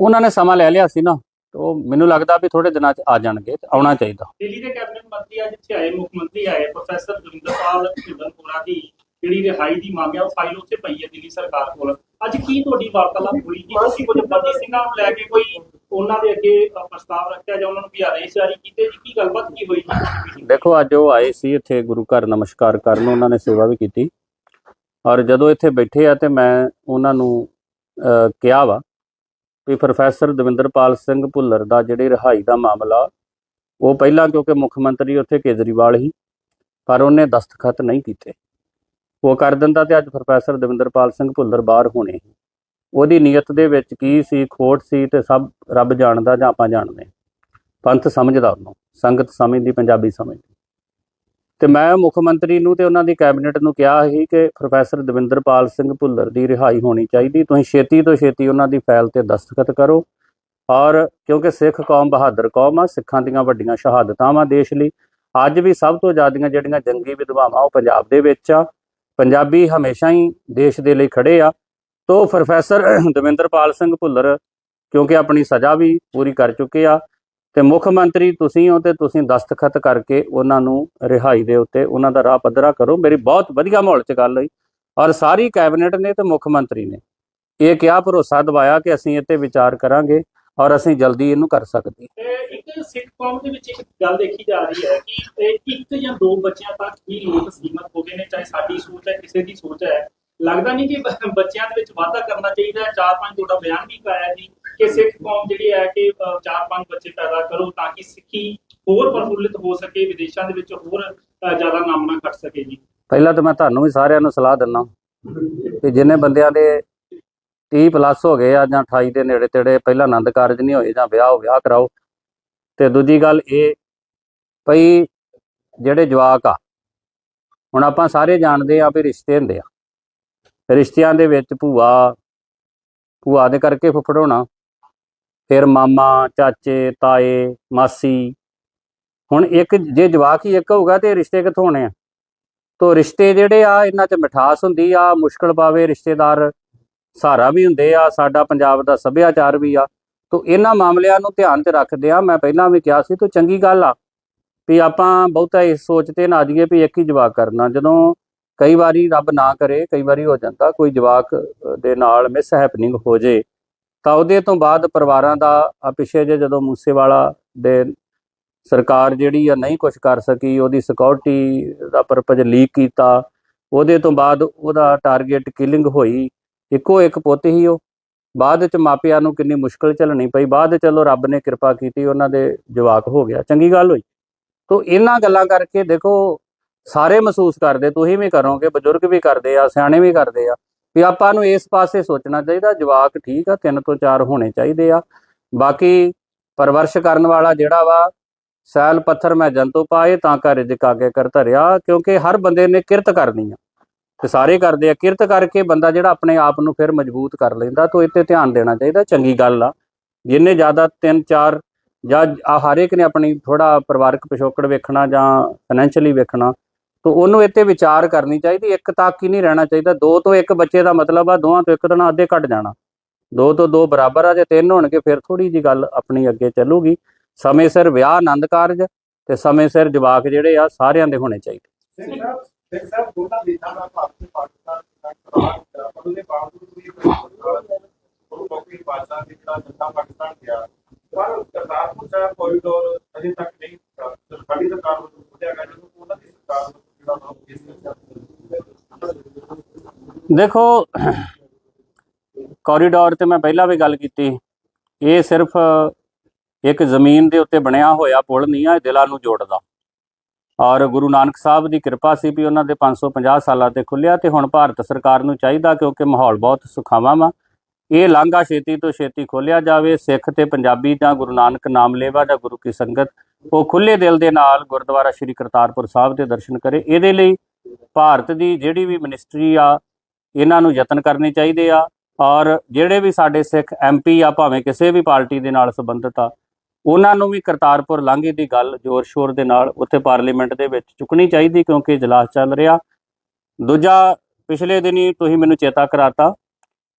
ਉਹਨਾਂ ਨੇ ਸਮਾਂ ਲੈ ਲਿਆ ਸੀ ਨਾ ਤੇ ਉਹ ਮੈਨੂੰ ਲੱਗਦਾ ਵੀ ਥੋੜੇ ਦਿਨਾਂ 'ਚ ਆ ਜਾਣਗੇ ਤੇ ਆਉਣਾ ਚਾਹੀਦਾ। ਦਿੱਲੀ ਦੇ ਕੈਬਨਿਟ ਮੰਤਰੀ ਅੱਜ ਇੱਥੇ ਆਏ ਮੁੱਖ ਮੰਤਰੀ ਆਏ ਪ੍ਰੋਫੈਸਰ ਦਵਿੰਦਰਪਾਲ ਢਿੱਲੋਂ ਦੀ ਜਿਹੜੀ ਰਿਹਾਈ ਦੀ ਮੰਗ ਹੈ ਉਹ ਫਾਈਲ ਉੱਥੇ ਪਈ ਹੈ ਦਿੱਲੀ ਸਰਕਾਰ ਕੋਲ। ਅੱਜ ਕੀ ਤੁਹਾਡੀ ਵਾਰਤਾਲਾਪ ਹੋਈ? ਜੀ ਤੁਸੀਂ ਕੁਝ ਬੰਦੀ ਸਿੰਘਾਂ ਨੂੰ ਲੈ ਕੇ ਕੋਈ ਉਹਨਾਂ ਦੇ ਅੱਗੇ ਪ੍ਰਸਤਾਵ ਰੱਖਿਆ ਜਾਂ ਉਹਨਾਂ ਨੂੰ ਵੀ ਆਦੇਸ਼ ਜਾਰੀ ਕੀਤੇ? ਜੀ, ਕੀ ਗੱਲਬਾਤ ਕੀ ਹੋਈ? ਜੀ ਦੇਖੋ, ਅੱਜ ਉਹ ਆਏ ਸੀ ਇੱਥੇ ਗੁਰੂ ਘਰ ਨਮਸਕਾਰ ਕਰਨ, ਉਹਨਾਂ ਨੇ ਸੇਵਾ ਵੀ ਕੀਤੀ। ਔਰ ਜਦੋਂ ਇੱਥੇ ਬੈਠੇ ਆ ਤੇ ਮੈਂ ਉਹਨਾਂ ਨੂੰ ਕਿਹਾ ਵਾ ਵੀ ਪ੍ਰੋਫੈਸਰ ਦਵਿੰਦਰਪਾਲ ਸਿੰਘ ਭੁੱਲਰ ਦਾ ਜਿਹੜੇ ਰਿਹਾਈ ਦਾ ਮਾਮਲਾ, ਉਹ ਪਹਿਲਾਂ ਕਿਉਂਕਿ ਮੁੱਖ ਮੰਤਰੀ ਉੱਥੇ ਕੇਜਰੀਵਾਲ ਹੀ ਪਰ ਉਹਨੇ ਦਸਤਖਤ ਨਹੀਂ ਕੀਤੇ। ਉਹ ਕਰ ਦਿੰਦਾ ਤੇ ਅੱਜ ਪ੍ਰੋਫੈਸਰ ਦਵਿੰਦਰਪਾਲ ਸਿੰਘ ਭੁੱਲਰ ਬਾਹਰ ਹੋਣੇ ਸੀ। ਉਹਦੀ ਨੀਅਤ ਦੇ ਵਿੱਚ ਕੀ ਸੀ, ਖੋਟ ਸੀ ਤੇ ਸਭ ਰੱਬ ਜਾਣਦਾ ਜਾਂ ਆਪਾਂ ਜਾਣਦੇ ਪੰਥ ਸਮਝਦਾ ਉਹਨੂੰ, ਸੰਗਤ ਸਮਝਦੀ, ਪੰਜਾਬੀ ਸਮਝਦੀ। ਤੇ ਮੈਂ ਮੁੱਖ ਮੰਤਰੀ ਨੂੰ ਤੇ ਉਹਨਾਂ ਦੀ ਕੈਬਨਿਟ ਨੂੰ ਕਿਹਾ ਸੀ ਕਿ ਪ੍ਰੋਫੈਸਰ ਦਵਿੰਦਰਪਾਲ ਸਿੰਘ ਭੁੱਲਰ ਦੀ ਰਿਹਾਈ ਹੋਣੀ ਚਾਹੀਦੀ। ਤੁਸੀਂ ਛੇਤੀ ਤੋਂ ਛੇਤੀ ਉਹਨਾਂ ਦੀ ਫਾਈਲ ਤੇ ਦਸਤਖਤ ਕਰੋ ਔਰ ਕਿਉਂਕਿ ਸਿੱਖ ਕੌਮ ਬਹਾਦਰ ਕੌਮ ਆ, ਸਿੱਖਾਂ ਦੀਆਂ ਵੱਡੀਆਂ ਸ਼ਹਾਦਤਾਂ ਵਾ ਦੇਸ਼ ਲਈ। ਅੱਜ ਵੀ ਸਭ ਤੋਂ ਜ਼ਿਆਦੀਆਂ ਜਿਹੜੀਆਂ ਜੰਗੀ ਵਿਧਵਾਵਾਂ ਉਹ ਪੰਜਾਬ ਦੇ ਵਿੱਚ ਆ। ਪੰਜਾਬੀ ਹਮੇਸ਼ਾ ਹੀ ਦੇਸ਼ ਦੇ ਲਈ ਖੜੇ ਆ। ਤੋ ਪ੍ਰੋਫੈਸਰ ਦਵਿੰਦਰਪਾਲ ਸਿੰਘ ਭੁੱਲਰ, ਕਿਉਂਕਿ ਆਪਣੀ ਸਜ਼ਾ ਵੀ ਪੂਰੀ ਕਰ ਚੁੱਕੇ ਆ, ਤੇ ਮੁੱਖ ਮੰਤਰੀ ਤੁਸੀਂ ਹੋ ਤੇ ਤੁਸੀਂ ਦਸਤਖਤ ਕਰਕੇ ਉਹਨਾਂ ਨੂੰ ਰਿਹਾਈ ਦੇ ਉੱਤੇ ਉਹਨਾਂ ਦਾ ਰਾਹ ਪੱਧਰਾ ਕਰੋ। ਮੇਰੀ ਬਹੁਤ ਵਧੀਆ ਮਾਹੌਲ 'ਚ ਗੱਲ ਹੋਈ ਔਰ ਸਾਰੀ ਕੈਬਨਿਟ ਨੇ ਤੇ ਮੁੱਖ ਮੰਤਰੀ ਨੇ। ਇਹ ਕਿਹਾ ਭਰੋਸਾ ਦਿਵਾਇਆ ਕਿ ਅਸੀਂ ਇਹ ਤੇ ਵਿਚਾਰ ਕਰਾਂਗੇ ਔਰ ਅਸੀਂ ਜਲਦੀ ਇਹਨੂੰ ਕਰ ਸਕਦੇ ਸਿੱਖ ਕੌਮ ਦੇ ਵਿੱਚ ਇੱਕ ਗੱਲ ਦੇਖੀ ਜਾ ਰਹੀ ਹੈ ਕਿ ਇੱਕ ਜਾਂ ਦੋ ਬੱਚਿਆਂ ਤੱਕ ਹੀ ਲੋਕ ਸੀਮਤ ਹੋ ਗਏ ਨੇ ਚਾਹੇ ਸਾਡੀ ਸੋਚ ਹੈ ਕਿਸੇ ਦੀ ਸੋਚ ਹੈ। ਲੱਗਦਾ ਨਹੀਂ ਕਿ ਬੱਚਿਆਂ ਦੇ ਵਿੱਚ ਵਾਧਾ ਕਰਨਾ ਚਾਹੀਦਾ ਹੈ। ਚਾਰ ਪੰਜ ਤੁਹਾਡਾ ਬਿਆਨ ਵੀ ਪਾਇਆ ਜੀ ਕਿ ਸਿੱਖ ਕੌਮ ਜਿਹੜੀ ਹੈ ਕਿ ਚਾਰ ਪੰਜ ਬੱਚੇ ਪੈਦਾ ਕਰੋ ਤਾਂ ਕਿ ਸਿੱਖੀ ਹੋਰ ਪ੍ਰਫੁੱਲਿਤ ਹੋ ਸਕੇ ਵਿਦੇਸ਼ਾਂ ਦੇ ਵਿੱਚ ਹੋਰ ਅ, ਜ਼ਿਆਦਾ ਨਾਮਣਾ ਕਰ ਸਕੇ ਜੀ। ਪਹਿਲਾਂ ਤਾਂ ਮੈਂ ਤੁਹਾਨੂੰ ਵੀ ਸਾਰਿਆਂ ਨੂੰ ਸਲਾਹ ਦਿੰਦਾ ਕਿ ਜਿੰਨੇ ਬੰਦਿਆਂ ਦੇ 30 ਪਲੱਸ ਹੋ ਗਏ ਆ ਜਾਂ 28 ਦੇ ਨੇੜੇ ਤੇੜੇ ਪਹਿਲਾਂ ਆਨੰਦ ਕਾਰਜ ਨਹੀਂ ਹੋਏ ਜਾਂ ਵਿਆਹ ਹੋ ਵਿਆਹ ਕਰਾਓ। ਤੇ ਦੂਜੀ ਗੱਲ ਇਹ ਭਈ ਜਿਹੜੇ ਜਵਾਕ ਆ, ਹੁਣ ਆਪਾਂ ਸਾਰੇ ਜਾਣਦੇ ਆ ਵੀ ਰਿਸ਼ਤੇ ਹੁੰਦੇ ਆ। ਰਿਸ਼ਤਿਆਂ ਦੇ ਵਿੱਚ ਭੂਆ ਭੂਆ ਦੇ ਕਰਕੇ ਫੁੱਫੜ ਹੋਣਾ, ਫਿਰ ਮਾਮਾ, ਚਾਚੇ, ਤਾਏ, ਮਾਸੀ। ਹੁਣ ਇੱਕ ਜੇ ਜਵਾਕ ਹੀ ਇੱਕ ਹੋਊਗਾ ਤੇ ਰਿਸ਼ਤੇ ਕਿੱਥੋਂ ਹੋਣੇ ਆ? ਤੋ ਰਿਸ਼ਤੇ ਜਿਹੜੇ ਆ, ਇਹਨਾਂ 'ਚ ਮਿਠਾਸ ਹੁੰਦੀ ਆ, ਮੁਸ਼ਕਲ ਪਾਵੇ ਰਿਸ਼ਤੇਦਾਰ। ਸਹਾਰਾ ਵੀ ਹੁੰਦੇ ਆ, ਸਾਡਾ ਪੰਜਾਬ ਦਾ ਸੱਭਿਆਚਾਰ ਵੀ ਆ। ਤੋ ਇਹਨਾਂ ਮਾਮਲਿਆਂ ਨੂੰ ਧਿਆਨ 'ਚ ਰੱਖਦੇ ਆ ਮੈਂ ਪਹਿਲਾਂ ਵੀ ਕਿਹਾ ਸੀ, ਤੋ ਚੰਗੀ ਗੱਲ ਆ ਵੀ ਆਪਾਂ ਬਹੁਤਾ ਇਸ ਸੋਚ ਤੇ ਨਾ ਜਾਈਏ ਵੀ ਇੱਕ ਹੀ ਜਵਾਕ ਕਰਨਾ। ਜਦੋਂ ਕਈ ਵਾਰੀ ਰੱਬ ਨਾ ਕਰੇ, ਕਈ ਵਾਰੀ ਹੋ ਜਾਂਦਾ, ਕੋਈ ਜਵਾਕ ਦੇ ਨਾਲ ਮਿਸ ਹੈਪਨਿੰਗ ਹੋ ਜੇ, ਤਾਂ ਉਹਦੇ ਤੋਂ ਬਾਅਦ ਪਰਿਵਾਰਾਂ ਦਾ, ਆ ਪਿੱਛੇ ਜੇ ਜਦੋਂ ਮੂਸੇਵਾਲਾ ਦੇ ਸਰਕਾਰ ਜਿਹੜੀ ਆ ਨਹੀਂ ਕੁਝ ਕਰ ਸਕੀ, ਉਹਦੀ ਸਿਕਿਉਰਿਟੀ ਦਾ ਪਰਪਸ ਲੀਕ ਕੀਤਾ, ਉਹਦੇ ਤੋਂ ਬਾਅਦ ਉਹਦਾ ਟਾਰਗੇਟ ਕਿਲਿੰਗ ਹੋਈ, ਇੱਕੋ ਇੱਕ ਪੁੱਤ ਹੀ ਉਹ। ਬਾਅਦ ਵਿੱਚ ਮਾਪਿਆਂ ਨੂੰ ਕਿੰਨੀ ਮੁਸ਼ਕਲ ਝੱਲਣੀ ਪਈ, ਬਾਅਦ 'ਚ ਚਲੋ ਰੱਬ ਨੇ ਕਿਰਪਾ ਕੀਤੀ, ਉਹਨਾਂ ਦੇ ਜਵਾਕ ਹੋ ਗਿਆ। ਚੰਗੀ ਗੱਲ ਹੋਈ। ਤੋ ਇਹਨਾਂ ਗੱਲਾਂ ਕਰਕੇ ਦੇਖੋ, ਸਾਰੇ ਮਹਿਸੂਸ ਕਰਦੇ, ਤੁਸੀਂ ਵੀ ਕਰੋਗੇ, ਬਜ਼ੁਰਗ ਵੀ ਕਰਦੇ ਆ, ਸਿਆਣੇ ਵੀ ਕਰਦੇ ਆ, ਵੀ ਆਪਾਂ ਨੂੰ ਇਸ ਪਾਸੇ ਸੋਚਣਾ ਚਾਹੀਦਾ, ਜਵਾਕ ਠੀਕ ਆ, ਤਿੰਨ ਤੋਂ ਚਾਰ ਹੋਣੇ ਚਾਹੀਦੇ ਆ। ਬਾਕੀ ਪਰਵਰਸ਼ ਕਰਨ ਵਾਲਾ ਜਿਹੜਾ ਵਾ, ਸੈਲ, ਪੱਥਰ ਮੈਂ ਜੰਤੂ ਪਾਏ, ਤਾਂ ਘਰ ਜਿਕਾ ਕੇ ਕਰ ਧਰਿਆ, ਕਿਉਂਕਿ ਹਰ ਬੰਦੇ ਨੇ ਕਿਰਤ ਕਰਨੀ ਆ। ਤੇ ਸਾਰੇ ਕਰਦੇ ਆ, ਕਿਰਤ ਕਰਕੇ ਬੰਦਾ ਜਿਹੜਾ ਆਪਣੇ ਆਪ ਨੂੰ ਫਿਰ ਮਜ਼ਬੂਤ ਕਰ ਲੈਂਦਾ, ਤਾਂ ਇੱਥੇ ਧਿਆਨ ਦੇਣਾ ਚਾਹੀਦਾ, ਚੰਗੀ ਗੱਲ ਆ। ਜਿੰਨੇ ਜ਼ਿਆਦਾ ਤਿੰਨ ਚਾਰ ਜਾਂ ਹਰ ਇੱਕ ਨੇ ਆਪਣੀ ਥੋੜਾ ਪਰਿਵਾਰਕ ਪਿਛੋਕੜ ਵੇਖਣਾ ਜਾਂ ਫਾਈਨੈਂਸ਼ੀਅਲੀ ਵੇਖਣਾ, ਤਾਂ ਉਹਨੂੰ ਇੱਥੇ ਵਿਚਾਰ ਕਰਨੀ ਚਾਹੀਦੀ, ਇੱਕ ਤੱਕ ਹੀ ਨਹੀਂ ਰਹਿਣਾ ਚਾਹੀਦਾ, ਦੋ ਤੋਂ ਇੱਕ ਬੱਚੇ ਦਾ ਮਤਲਬ ਆ, ਦੋਵਾਂ ਤੋਂ ਇੱਕ ਤੋਂ ਨਾ ਅੱਧੇ ਘਟ ਜਾਣਾ। ਦੋ ਤੋਂ ਦੋ ਬਰਾਬਰ ਆ, ਜੇ ਤਿੰਨ ਹੋਣਗੇ, ਫਿਰ ਥੋੜੀ ਜੀ ਗੱਲ ਆਪਣੀ ਅੱਗੇ ਚੱਲੂਗੀ। ਸਮੇਂ ਸਿਰ ਵਿਆਹ, ਆਨੰਦ ਕਾਰਜ ਤੇ ਸਮੇਂ ਸਿਰ ਜਵਾਕ ਜਿਹੜੇ ਆ, ਸਾਰਿਆਂ ਦੇ ਹੋਣੇ ਚਾਹੀਦੇ। ਸਿੰਘ ਸਾਹਿਬ ਦੋਨਾਂ ਦੇਸ਼ਾਂ ਦਾ ਭਾਰਤ ਤੇ ਪਾਕਿਸਤਾਨ ਦਾ ਕਰਾਰ ਪਰ ਉਹਦੇ ਬਾਵਜੂਦ ਵੀ ਉਹ ਬਕਰੀ ਬਾਦਸ਼ਾਹ ਦੇ ਜਿਹੜਾ ਜਨਤਾ ਪਾਕਿਸਤਾਨ ਗਿਆ ਪਰ ਕਰਤਾਰਪੁਰ ਸਾਹਿਬ ਕੋਰੀਡੋਰ ਅਜੇ ਤੱਕ ਨਹੀਂ ਸਾਡੀ ਸਰਕਾਰ ਵੱਲੋਂ ਖੋਲਿਆ ਗਿਆ, ਜਦੋਂ ਉਹਨਾਂ ਦੀ ਸਰਕਾਰ ਵੱਲੋਂ ਜਿਹੜਾ ਨਾਮ ਇਸ ਦੇਖੋ ਕੋਰੀਡੋਰ ਤੇ ਮੈਂ ਪਹਿਲਾਂ ਵੀ ਗੱਲ ਕੀਤੀ। ਇਹ ਸਿਰਫ ਇੱਕ ਜ਼ਮੀਨ ਦੇ ਉੱਤੇ ਬਣਿਆ ਹੋਇਆ ਪੁਲ ਨਹੀਂ ਆ ਦਿਲਾਂ ਨੂੰ ਜੋੜਦਾ। ਔਰ ਗੁਰੂ ਨਾਨਕ ਸਾਹਿਬ ਦੀ ਕਿਰਪਾ ਸੀ ਵੀ ਉਹਨਾਂ ਦੇ 550 ਸਾਲਾਂ ਤੇ ਖੁੱਲਿਆ ਤੇ ਹੁਣ ਭਾਰਤ ਸਰਕਾਰ ਨੂੰ ਚਾਹੀਦਾ ਕਿਉਂਕਿ ਮਾਹੌਲ ਬਹੁਤ ਸੁਖਾਵਾਂ ਵਾ। ਇਹ ਲਾਂਘਾ ਛੇਤੀ ਤੋਂ ਛੇਤੀ ਖੋਲਿਆ ਜਾਵੇ, ਸਿੱਖ ਤੇ ਪੰਜਾਬੀ ਜਾਂ ਗੁਰੂ ਨਾਨਕ ਨਾਮ ਲੇਵਾ ਜਾਂ ਗੁਰੂ ਕੀ ਸੰਗਤ, ਉਹ ਖੁੱਲੇ ਦਿਲ ਦੇ ਨਾਲ ਗੁਰਦੁਆਰਾ ਸ੍ਰੀ ਕਰਤਾਰਪੁਰ ਸਾਹਿਬ ਦੇ ਦਰਸ਼ਨ ਕਰੇ। ਇਹਦੇ ਲਈ ਭਾਰਤ ਦੀ ਜਿਹੜੀ ਵੀ ਮਿਨਿਸਟਰੀ ਆ, ਇਹਨਾਂ ਨੂੰ ਯਤਨ ਕਰਨੇ ਚਾਹੀਦੇ ਆ। ਔਰ ਜਿਹੜੇ ਵੀ ਸਾਡੇ ਸਿੱਖ ਐਮਪੀ ਆ, ਭਾਵੇਂ ਕਿਸੇ ਵੀ ਪਾਰਟੀ ਦੇ ਨਾਲ ਸੰਬੰਧਿਤ ਆ ਉਹਨਾਂ ਨੂੰ ਵੀ ਕਰਤਾਰਪੁਰ ਲਾਂਘੇ ਦੀ ਗੱਲ ਜ਼ੋਰ ਸ਼ੋਰ ਦੇ ਨਾਲ ਉੱਥੇ ਪਾਰਲੀਮੈਂਟ ਦੇ ਵਿੱਚ ਚੁੱਕਣੀ ਚਾਹੀਦੀ ਕਿਉਂਕਿ ਇਜਲਾਸ ਚੱਲ ਰਿਹਾ। ਦੂਜਾ ਪਿਛਲੇ ਦਿਨੀ ਤੁਸੀਂ ਮੈਨੂੰ ਚੇਤਾ ਕਰਾਤਾ।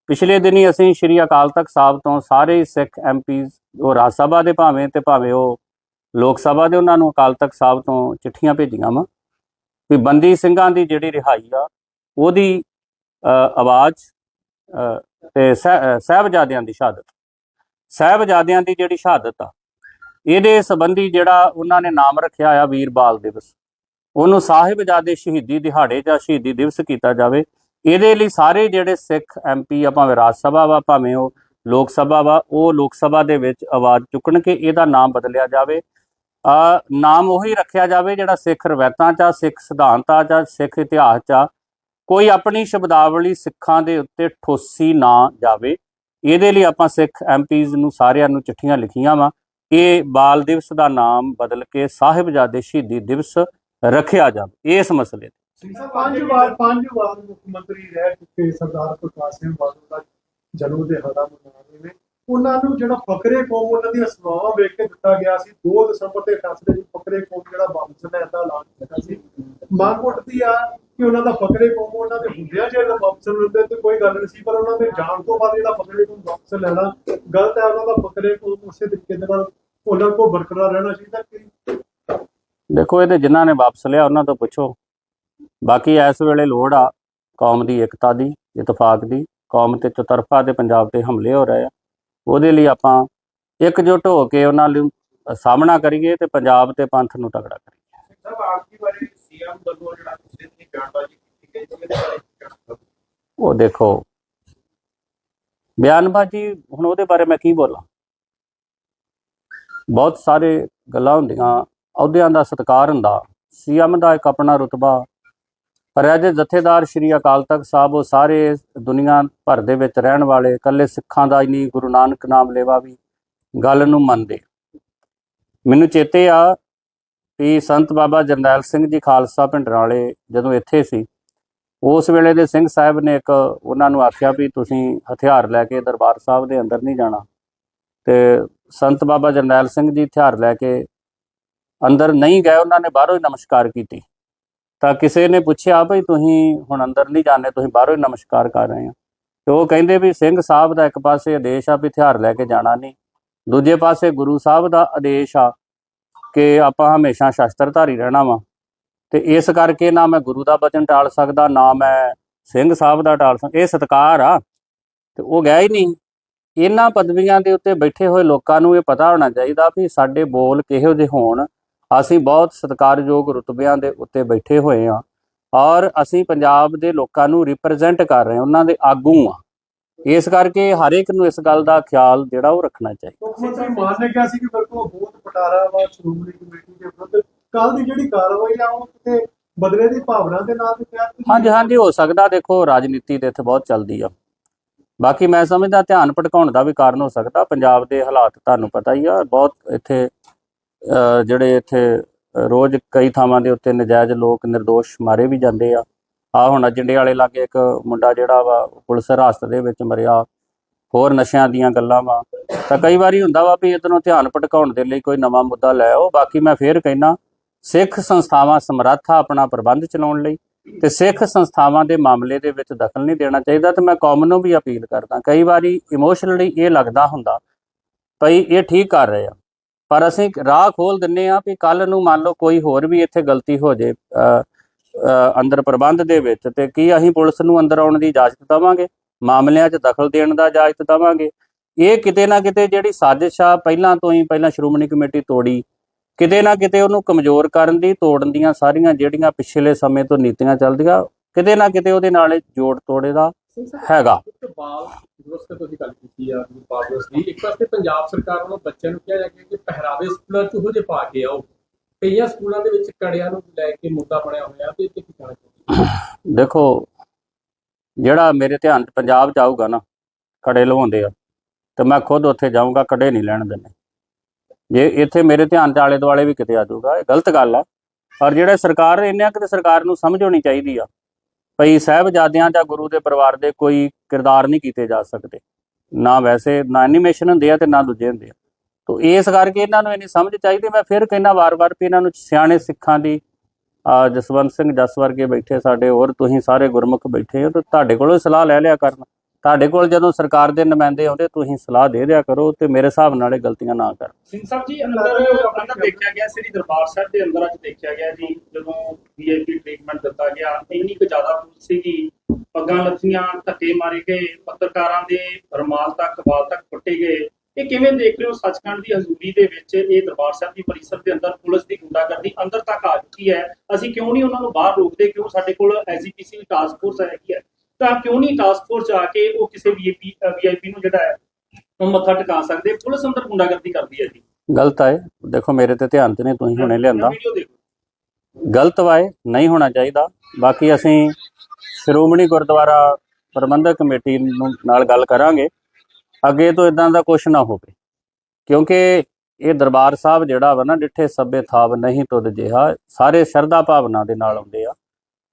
ਪਿਛਲੇ ਦਿਨੀ ਅਸੀਂ ਸ਼੍ਰੀ ਅਕਾਲ ਤਖਤ ਸਾਹਿਬ ਤੋਂ ਸਾਰੇ ਸਿੱਖ ਐਮਪੀਜ਼ ਉਹ ਰਾਜ ਸਭਾ ਦੇ ਭਾਵੇਂ ਤੇ ਭਾਵੇਂ ਉਹ ਲੋਕ ਸਭਾ ਦੇ ਉਹਨਾਂ ਨੂੰ ਅਕਾਲ ਤਖਤ ਸਾਹਿਬ ਤੋਂ ਚਿੱਠੀਆਂ ਭੇਜੀਆਂ ਵਾ ਵੀ ਬੰਦੀ ਸਿੰਘਾਂ ਦੀ ਜਿਹੜੀ ਰਿਹਾਈ ਆ ਉਹਦੀ ਆਵਾਜ਼ ਅ, ਤੇ ਸਹਿ- ਸਾਹਿਬਜ਼ਾਦਿਆਂ ਦੀ ਸ਼ਹਾਦਤ। ਸਾਹਿਬਜ਼ਾਦਿਆਂ ਦੀ ਜਿਹੜੀ ਸ਼ਹਾਦਤ ਆ ਇਹਦੇ ਸੰਬੰਧੀ ਜਿਹੜਾ ਉਹਨਾਂ ਨੇ ਨਾਮ ਰੱਖਿਆ ਆ ਵੀਰ ਬਾਲ ਦਿਵਸ। ਉਹਨੂੰ ਸਾਹਿਬਜ਼ਾਦੇ ਸ਼ਹੀਦੀ ਦਿਹਾੜੇ ਜਾਂ ਸ਼ਹੀਦੀ ਦਿਵਸ ਕੀਤਾ ਜਾਵੇ। ਇਹਦੇ ਲਈ ਸਾਰੇ ਜਿਹੜੇ ਸਿੱਖ ਐਮਪੀ ਆ, ਭਾਵੇਂ ਰਾਜ ਸਭਾ ਵਾ, ਭਾਵੇਂ ਉਹ ਲੋਕ ਸਭਾ ਵਾ, ਉਹ ਲੋਕ ਸਭਾ ਦੇ ਵਿੱਚ ਆਵਾਜ਼ ਚੁੱਕਣ ਕਿ ਇਹਦਾ ਨਾਮ ਬਦਲਿਆ ਜਾਵੇ। ਆ, ਨਾਮ ਉਹੀ ਰੱਖਿਆ ਜਾਵੇ ਜਿਹੜਾ ਸਿੱਖ ਰਵਾਇਤਾਂ 'ਚ ਆ, ਸਿੱਖ ਸਿਧਾਂਤਾਂ 'ਚ ਆ, ਸਿੱਖ ਇਤਿਹਾਸ 'ਚ ਆ। ਕੋਈ ਆਪਣੀ ਸ਼ਬਦਾਵਲੀ ਸਿੱਖਾਂ ਦੇ ਉੱਤੇ ਠੋਸੀ ਨਾ ਜਾਵੇ। ਇਹਦੇ ਲਈ ਆਪਾਂ ਸਿੱਖ ਐਮਪੀਜ਼ ਨੂੰ ਸਾਰਿਆਂ ਨੂੰ ਚਿੱਠੀਆਂ ਲਿਖੀਆਂ ਵਾ। ਇਹ ਬਾਲ ਦਿਵਸ ਦਾ ਨਾਮ ਬਦਲ ਕੇ ਸਾਹਿਬਜ਼ਾਦੇ ਸ਼ਹੀਦੀ ਦਿਵਸ ਰੱਖਿਆ ਜਾਵੇ, ਇਸ ਮਸਲੇ ਤੇ। ਪੰਜ ਵਾਰ ਪੰਜ ਵਾਰ ਮੁੱਖ ਮੰਤਰੀ ਰਹਿ ਚੁੱਕੇ ਸਰਦਾਰ ਪ੍ਰਕਾਸ਼ ਸਿੰਘ ਬਾਦਲ ਦਾ ਜਨਮ ਦਿਹਾੜਾ ਮਨਾ ਰਹੇ ਨੇ। ਉਹਨਾਂ ਨੂੰ ਜਿਹੜਾ ਫਕਰੇ ਕੌਮ, ਉਹਨਾਂ ਦੀਆਂ ਸੇਵਾਵਾਂ ਵੇਖ ਕੇ ਦਿੱਤਾ ਗਿਆ ਸੀ। 2 ਦਸੰਬਰ ਦੇ ਫੈਸਲੇ ਵਿੱਚ ਫਕਰੇ ਕੌਮ ਜਿਹੜਾ ਵਾਪਸ ਦਾ ਐਲਾਨ ਕੀਤਾ ਸੀ। ਮੰਗ ਉੱਠਦੀ ਆ ਕਿ ਉਹਨਾਂ ਦਾ ਫਕਰੇ ਕੌਮ ਉਹਨਾਂ ਦੇ ਹੁੰਦਿਆਂ ਜੇ ਵਾਪਸ ਲੈਂਦੇ ਤੇ ਕੋਈ ਗੱਲ ਨਹੀਂ ਸੀ ਪਰ ਉਹਨਾਂ ਦੇ ਜਾਣ ਤੋਂ ਬਾਅਦ ਜਿਹੜਾ ਫਕਰੇ ਕੌਮ ਵਾਪਸ ਲੈਣਾ ਗਲਤ ਹੈ ਉਹਨਾਂ ਦਾ ਫਕਰੇ ਕੌਮ ਉਸੇ ਤਰੀਕੇ ਦੇ ਨਾਲ ਉਹਨਾਂ ਕੋਲ ਬਰਕਰਾਰ ਰਹਿਣਾ ਚਾਹੀਦਾ ਕਿ ਦੇਖੋ ਇਹਦੇ ਜਿਨ੍ਹਾਂ ਨੇ ਵਾਪਸ ਲਿਆ ਉਹਨਾਂ ਤੋਂ ਪੁੱਛੋ। ਬਾਕੀ ਇਸ ਵੇਲੇ ਲੋੜ ਆ ਕੌਮ ਦੀ ਏਕਤਾ ਦੀ ਇਤਫਾਕ ਦੀ। ਕੌਮ ਤੇ ਚਤਰਫਾ ਦੇ ਪੰਜਾਬ ਤੇ ਹਮਲੇ ਹੋ ਰਹੇ ਆ। ਉਹਦੇ ਲਈ ਆਪਾਂ ਇਕਜੁੱਟ ਹੋ ਕੇ ਉਹਨਾਂ ਨੂੰ ਸਾਹਮਣਾ ਕਰੀਏ ਤੇ ਪੰਜਾਬ ਤੇ ਪੰਥ ਨੂੰ ਤਗੜਾ ਕਰੀਏ। ਸਾਹਿਬ ਆਖਰੀ ਵਾਰੀ ਸੀਐਮ ਵੱਲੋਂ ਜਿਹੜਾ ਬਿਆਨਬਾਜ਼ੀ ਕੀਤੀ ਗਈ ਸੀ ਇਹਦੇ ਬਾਰੇ ਕੀ ਕਹਿਣਾ ਚਾਹੋਗੇ? ਉਹ ਦੇਖੋ, ਬਿਆਨਬਾਜ਼ੀ, ਹੁਣ ਉਹਦੇ ਬਾਰੇ ਮੈਂ ਕੀ ਬੋਲਾਂ? ਬਹੁਤ ਸਾਰੇ ਗੱਲਾਂ ਹੁੰਦੀਆਂ, ਅਹੁਦਿਆਂ ਦਾ ਸਤਿਕਾਰ ਹੁੰਦਾ। ਸੀਐਮ ਦਾ ਇੱਕ ਆਪਣਾ ਰੁਤਬਾ, ਪਰ ਅਜੇ ਜਥੇਦਾਰ ਸ਼੍ਰੀ ਅਕਾਲ ਤਖਤ ਸਾਹਿਬ, ਉਹ ਸਾਰੇ ਦੁਨੀਆ ਭਰ ਦੇ ਵਿੱਚ ਰਹਿਣ ਵਾਲੇ, ਇਕੱਲੇ ਸਿੱਖਾਂ ਦਾ ਹੀ ਨਹੀਂ, ਗੁਰੂ ਨਾਨਕ ਨਾਮ ਲੇਵਾ ਵੀ ਗੱਲ ਨੂੰ ਮੰਨਦੇ। ਮੈਨੂੰ ਚੇਤੇ ਆ ਵੀ ਸੰਤ ਬਾਬਾ ਜਰਨੈਲ ਸਿੰਘ ਜੀ ਖਾਲਸਾ ਭਿੰਡਰਾਲੇ ਜਦੋਂ ਇੱਥੇ ਸੀ, ਉਸ ਵੇਲੇ ਦੇ ਸਿੰਘ ਸਾਹਿਬ ਨੇ ਇੱਕ ਉਹਨਾਂ ਨੂੰ ਆਖਿਆ ਵੀ ਤੁਸੀਂ ਹਥਿਆਰ ਲੈ ਕੇ ਦਰਬਾਰ ਸਾਹਿਬ ਦੇ ਅੰਦਰ ਨਹੀਂ ਜਾਣਾ। ਤੇ ਸੰਤ ਬਾਬਾ ਜਰਨੈਲ ਸਿੰਘ ਜੀ ਹਥਿਆਰ ਲੈ ਕੇ ਅੰਦਰ ਨਹੀਂ ਗਏ, ਉਹਨਾਂ ਨੇ ਬਾਹਰੋਂ ਹੀ ਨਮਸਕਾਰ ਕੀਤੀ। ਤਾਂ ਕਿਸੇ ਨੇ ਪੁੱਛਿਆ ਭਈ ਤੁਸੀਂ ਹੁਣ ਅੰਦਰ ਨਹੀਂ ਜਾਣੇ ਤੁਸੀਂ ਬਾਹਰੋਂ ਹੀ ਨਮਸਕਾਰ ਕਰ ਰਹੇ ਹੋ? ਤੇ ਉਹ ਕਹਿੰਦੇ ਵੀ ਸਿੰਘ ਸਾਹਿਬ ਦਾ ਇੱਕ ਪਾਸੇ ਆਦੇਸ਼ ਆ ਵੀ ਹਥਿਆਰ ਲੈ ਕੇ ਜਾਣਾ ਨਹੀਂ, ਦੂਜੇ ਪਾਸੇ ਗੁਰੂ ਸਾਹਿਬ ਦਾ ਆਦੇਸ਼ ਆ ਕਿ ਆਪਾਂ ਹਮੇਸ਼ਾ ਸ਼ਸਤਰਧਾਰੀ ਰਹਿਣਾ ਵਾ। ਤੇ ਇਸ ਕਰਕੇ ਨਾ ਮੈਂ ਗੁਰੂ ਦਾ ਬਚਨ ਟਾਲ ਸਕਦਾ, ਨਾ ਮੈਂ ਸਿੰਘ ਸਾਹਿਬ ਦਾ ਟਾਲ ਸਕਦਾ। ਇਹ ਸਤਕਾਰ ਆ। ਤੇ ਉਹ ਗਿਆ ਹੀ ਨਹੀਂ। ਇਹਨਾਂ ਪਦਵੀਆਂ ਦੇ ਉੱਤੇ ਬੈਠੇ ਹੋਏ ਲੋਕਾਂ ਨੂੰ ਇਹ ਪਤਾ ਹੋਣਾ ਚਾਹੀਦਾ ਵੀ ਸਾਡੇ ਬੋਲ ਕਿਹੋ ਜਿਹੇ ਹੋਣ। ਅਸੀਂ ਬਹੁਤ ਸਤਿਕਾਰਯੋਗ ਰੁਤਬਿਆਂ ਦੇ ਉੱਤੇ ਬੈਠੇ ਹੋਏ ਆ। ਔਰ ਅਸੀਂ ਪੰਜਾਬ ਦੇ ਲੋਕਾਂ ਨੂੰ ਰਿਪਰੈਜ਼ੈਂਟ ਕਰ ਰਹੇ ਹਾਂ। ਉਹਨਾਂ ਦੇ ਆਗੂ ਆ। ਇਸ ਕਰਕੇ ਹਰ ਇੱਕ ਨੂੰ ਇਸ ਗੱਲ ਦਾ ਖਿਆਲ ਜਿਹੜਾ ਉਹ ਰੱਖਣਾ ਚਾਹੀਦਾ। ਮੁੱਖ ਮੰਤਰੀ ਮਾਨ ਨੇ ਕਿਹਾ ਸੀ ਕਿ ਮੇਰੇ ਕੋਲ ਬਹੁਤ ਪਟਾਰਾ ਵਾ ਸ਼੍ਰੋਮਣੀ ਕਮੇਟੀ ਦੇ ਵਿਰੁੱਧ। ਕੱਲ ਦੀ ਜਿਹੜੀ ਕਾਰਵਾਈ ਆ ਉਹ ਕਿਤੇ ਬਦਲੇ ਦੀ ਭਾਵਨਾ ਦੇ ਨਾਲ ਤੇ ਤਹਿਤ ਤੁਸੀਂ- ਹਾਂਜੀ ਹਾਂਜੀ ਹੋ ਸਕਦਾ ਦੇਖੋ ਰਾਜਨੀਤੀ ਤੇ ਇੱਥੇ ਬਹੁਤ ਚੱਲਦੀ ਆ। ਬਾਕੀ ਮੈਂ ਸਮਝਦਾ ਧਿਆਨ ਭਟਕਾਉਣ ਦਾ ਵੀ ਕਾਰਨ ਹੋ ਸਕਦਾ। ਪੰਜਾਬ ਦੇ ਹਾਲਾਤ ਤੁਹਾਨੂੰ ਪਤਾ ਹੀ ਆ ਬਹੁਤ ਇੱਥੇ ਜਿਹੜੇ ਇੱਥੇ ਰੋਜ਼ ਕਈ ਥਾਵਾਂ ਦੇ ਉੱਤੇ ਨਜਾਇਜ਼ ਲੋਕ નિર્ਦੋਸ਼ ਮਾਰੇ ਵੀ ਜਾਂਦੇ ਆ। ਆ ਹੁਣ ਅਜੰਡੇ ਵਾਲੇ ਲਾਗੇ ਇੱਕ ਮੁੰਡਾ ਜਿਹੜਾ ਵਾ ਪੁਲਿਸ ਹਿਰਾਸਤ ਦੇ ਵਿੱਚ ਮਰਿਆ। ਹੋਰ ਨਸ਼ਿਆਂ ਦੀਆਂ ਗੱਲਾਂ ਵਾ। ਤਾਂ ਕਈ ਵਾਰੀ ਹੁੰਦਾ ਵਾ ਵੀ ਇਧਰੋਂ ਧਿਆਨ ਭਟਕਾਉਣ ਦੇ ਲਈ ਕੋਈ ਨਵਾਂ ਮੁੱਦਾ ਲੈ ਆਓ। ਬਾਕੀ ਮੈਂ ਫੇਰ ਕਹਿਣਾ ਸਿੱਖ ਸੰਸਥਾਵਾਂ ਸਮਰੱਥ ਆ ਆਪਣਾ ਪ੍ਰਬੰਧ ਚਲਾਉਣ ਲਈ ਤੇ ਸਿੱਖ ਸੰਸਥਾਵਾਂ ਦੇ ਮਾਮਲੇ ਦੇ ਵਿੱਚ ਦਖਲ ਨਹੀਂ ਦੇਣਾ ਚਾਹੀਦਾ ਤੇ ਮੈਂ ਕੌਮ ਨੂੰ ਵੀ ਅਪੀਲ ਕਰਦਾ। ਕਈ ਵਾਰੀ ਇਮੋਸ਼ਨਲੀ ਇਹ ਲੱਗਦਾ ਹੁੰਦਾ ਭਈ ਇਹ ਠੀਕ ਕਰ ਰਹੇ ਆ। ਪਰ ਅਸੀਂ ਰਾਹ ਖੋਲ ਦਿੰਨੇ ਆ ਵੀ ਕੱਲ ਨੂੰ ਮੰਨ ਲਓ ਕੋਈ ਹੋਰ ਵੀ ਇੱਥੇ ਗਲਤੀ ਹੋ ਜੇ ਅ, ਅੰਦਰ ਪ੍ਰਬੰਧ ਦੇ ਵਿੱਚ ਤੇ ਕੀ ਅਸੀਂ ਪੁਲਿਸ ਨੂੰ ਅੰਦਰ ਆਉਣ ਦੀ ਇਜਾਜ਼ਤ ਦੇਵਾਂਗੇ? ਮਾਮਲਿਆਂ 'ਚ ਦਖਲ ਦੇਣ ਦਾ ਇਜਾਜ਼ਤ ਦੇਵਾਂਗੇ? ਇਹ ਕਿਤੇ ਨਾ ਕਿਤੇ ਜਿਹੜੀ ਸਾਜ਼ਿਸ਼ ਆ, ਪਹਿਲਾਂ ਤੋਂ ਹੀ ਪਹਿਲਾਂ ਸ਼੍ਰੋਮਣੀ ਕਮੇਟੀ ਤੋੜੀ, ਕਿਤੇ ਨਾ ਕਿਤੇ ਉਹਨੂੰ ਕਮਜ਼ੋਰ ਕਰਨ ਦੀ, ਤੋੜਨ ਦੀਆਂ ਸਾਰੀਆਂ ਜਿਹੜੀਆਂ ਪਿਛਲੇ ਸਮੇਂ ਤੋਂ ਨੀਤੀਆਂ ਚੱਲਦੀਆਂ, ਕਿਤੇ ਨਾ ਕਿਤੇ ਉਹਦੇ ਨਾਲ ਜੋੜ ਤੋੜੇ ਦਾ ਹੈਗਾ। ਇੱਕ ਤੁਸੀਂ ਗੱਲ ਕੀਤੀ ਆ ਵੀ ਦੀ। ਇੱਕ ਪਾਸੇ ਪੰਜਾਬ ਸਰਕਾਰ ਵੱਲੋਂ ਬੱਚਿਆਂ ਨੂੰ ਕਿਹਾ ਜਾ ਕਿ ਪਹਿਰਾਵੇ ਸਕੂਲਾਂ 'ਚ ਉਹੋ ਜਿਹੇ ਪਾ ਕੇ ਆਓ। ਕਈਆਂ ਸਕੂਲਾਂ ਦੇ ਵਿੱਚ ਕੜਿਆਂ ਨੂੰ ਲੈ ਕੇ ਮੁੱਦਾ ਬਣਿਆ ਹੋਇਆ ਤੇ ਇੱਥੇ ਕੀ ਕਹਿਣਾ ਚਾਹੁੰਦੇ? ਦੇਖੋ, ਜਿਹੜਾ ਮੇਰੇ ਧਿਆਨ ਪੰਜਾਬ 'ਚ ਆਊਗਾ ਨਾ, ਕੜੇ ਲਵਾਉਂਦੇ ਆ, ਤੇ ਮੈਂ ਖੁਦ ਉੱਥੇ ਜਾਊਂਗਾ, ਕੜੇ ਨਹੀਂ ਲੈਣ ਦਿੰਦੇ। ਜੇ ਇੱਥੇ ਮੇਰੇ ਧਿਆਨ 'ਚ ਆਲੇ ਦੁਆਲੇ ਵੀ ਕਿਤੇ ਆ ਜਾਊਗਾ, ਇਹ ਗਲਤ ਗੱਲ ਆ। ਔਰ ਜਿਹੜੇ ਸਰਕਾਰ ਇੰਨਿਆਂ ਕਿਤੇ ਸਰਕਾਰ ਨੂੰ ਸਮਝ ਹੋਣੀ ਚਾਹੀਦੀ ਆ, ਭਈ ਸਾਹਿਬਜ਼ਾਦਿਆਂ ਜਾਂ ਗੁਰੂ ਦੇ ਪਰਿਵਾਰ ਦੇ ਕੋਈ ਕਿਰਦਾਰ ਨਹੀਂ ਕੀਤੇ ਜਾ ਸਕਦੇ। ਨਾ ਵੈਸੇ, ਨਾ ਐਨੀਮੇਸ਼ਨ ਹੁੰਦੇ ਆ ਤੇ ਨਾ ਦੂਜੇ ਹੁੰਦੇ ਆ। ਤੋ ਇਸ ਕਰਕੇ ਇਹਨਾਂ ਨੂੰ ਇੰਨੀ ਸਮਝ ਚਾਹੀਦੀ, ਮੈਂ ਫਿਰ ਕਹਿੰਦਾ ਵਾਰ-ਵਾਰ ਵੀ ਇਹਨਾਂ ਨੂੰ ਸਿਆਣੇ ਸਿੱਖਾਂ ਦੀ ਜਸਵੰਤ ਸਿੰਘ ਜਸ ਵਰਗੇ ਬੈਠੇ ਸਾਡੇ ਹੋਰ, ਤੁਸੀਂ ਸਾਰੇ ਗੁਰਮੁਖ ਬੈਠੇ ਹੋ, ਤੇ ਤੁਹਾਡੇ ਕੋਲੋਂ ਸਲਾਹ ਲੈ ਲਿਆ ਕਰਨ। ਤੁਹਾਡੇ ਕੋਲ ਜਦੋਂ ਸਰਕਾਰ ਦੇ ਨੁਮਾਇੰਦੇ ਆਉਂਦੇ, ਤੁਸੀਂ ਸਲਾਹ ਦੇ ਦਿਆ ਕਰੋ ਤੇ ਮੇਰੇ ਹਿਸਾਬ ਨਾਲ ਇਹ ਗਲਤੀਆਂ ਨਾ ਕਰੋ। ਸਿੰਘ ਸਾਹਿਬ ਜੀ, ਅੰਦਰ ਅੰਦਰ ਦੇਖਿਆ ਗਿਆ, ਸ੍ਰੀ ਦਰਬਾਰ ਸਾਹਿਬ ਦੇ ਅੰਦਰ ਅੱਜ ਦੇਖਿਆ ਗਿਆ ਜੀ, ਜਦੋਂ ਵੀਆਈਪੀ ਟ੍ਰੀਟਮੈਂਟ ਦਿੱਤਾ ਗਿਆ, ਇੰਨੀ ਕੁ ਜ਼ਿਆਦਾ ਸੀਗੀ, ਪੱਗਾਂ ਲੱਥੀਆਂ, ਧੱਕੇ ਮਾਰੇ ਗਏ, ਪੱਤਰਕਾਰਾਂ ਦੇ ਰਮਾਲ ਤੱਕ, ਵਾਲ ਤੱਕ ਪੁੱਟੇ ਗਏ। ਇਹ ਕਿਵੇਂ ਦੇਖ ਰਹੇ ਹੋ ਸੱਚਖੰਡ ਦੀ ਹਜ਼ੂਰੀ ਦੇ ਵਿੱਚ ਇਹ ਦਰਬਾਰ ਸਾਹਿਬ ਦੀ ਪਰਿਸਰ ਦੇ ਅੰਦਰ ਪੁਲਿਸ ਦੀ ਗੁੰਡਾਗਰਦੀ ਅੰਦਰ ਤੱਕ ਆ ਚੁੱਕੀ ਹੈ? ਅਸੀਂ ਕਿਉਂ ਨਹੀਂ ਉਹਨਾਂ ਨੂੰ ਬਾਹਰ ਰੋਕਦੇ? ਕਿਉਂ ਸਾਡੇ ਕੋਲ ਐਸਜੀਪੀਸੀ ਟਾਸਕ ਫੋਰਸ ਹੈਗੀ ਹੈ? ਤਾਂ ਕਿਉਂ ਨਹੀਂ ਟਾਸਕ ਫੋਰਸ ਜਾ ਕੇ ਉਹ ਕਿਸੇ ਵੀਆਈਪੀ ਵੀਆਈਪੀ ਨੂੰ ਜਿਹੜਾ ਹੈ ਉਹ ਮੱਥਾ ਟਿਕਾ ਸਕਦੇ? ਪੁਲਿਸ ਅੰਦਰ ਗੁੰਡਾਗਰਦੀ ਕਰਦੀ ਹੈ ਜੀ। ਗਲਤ ਹੈ ਦੇਖੋ ਮੇਰੇ ਤੇ ਧਿਆਨ ਤੇ ਨਹੀਂ ਤੁਸੀਂ ਹੁਣੇ ਲਿਆਂਦਾ। ਗਲਤ ਵਾ ਇਹ ਨਹੀਂ ਹੋਣਾ ਚਾਹੀਦਾ। ਬਾਕੀ ਅਸੀਂ ਸ਼੍ਰੋਮਣੀ ਗੁਰਦੁਆਰਾ ਪ੍ਰਬੰਧਕ ਕਮੇਟੀ ਨੂੰ ਨਾਲ ਗੱਲ ਕਰਾਂਗੇ। ਅੱਗੇ ਤੋਂ ਇਦਾਂ ਦਾ ਕੁਝ ਨਾ ਹੋਵੇ। ਕਿਉਂਕਿ ਇਹ ਦਰਬਾਰ ਸਾਹਿਬ ਜਿਹੜਾ ਵਾ ਨਾ, ਡਿੱਠੇ ਸੱਬੇ ਥਾਵ ਨਹੀਂ ਤੁਧ ਜਿਹਾ, ਸਾਰੇ ਸ਼ਰਧਾ ਭਾਵਨਾ ਦੇ ਨਾਲ ਆਉਂਦੇ ਆ।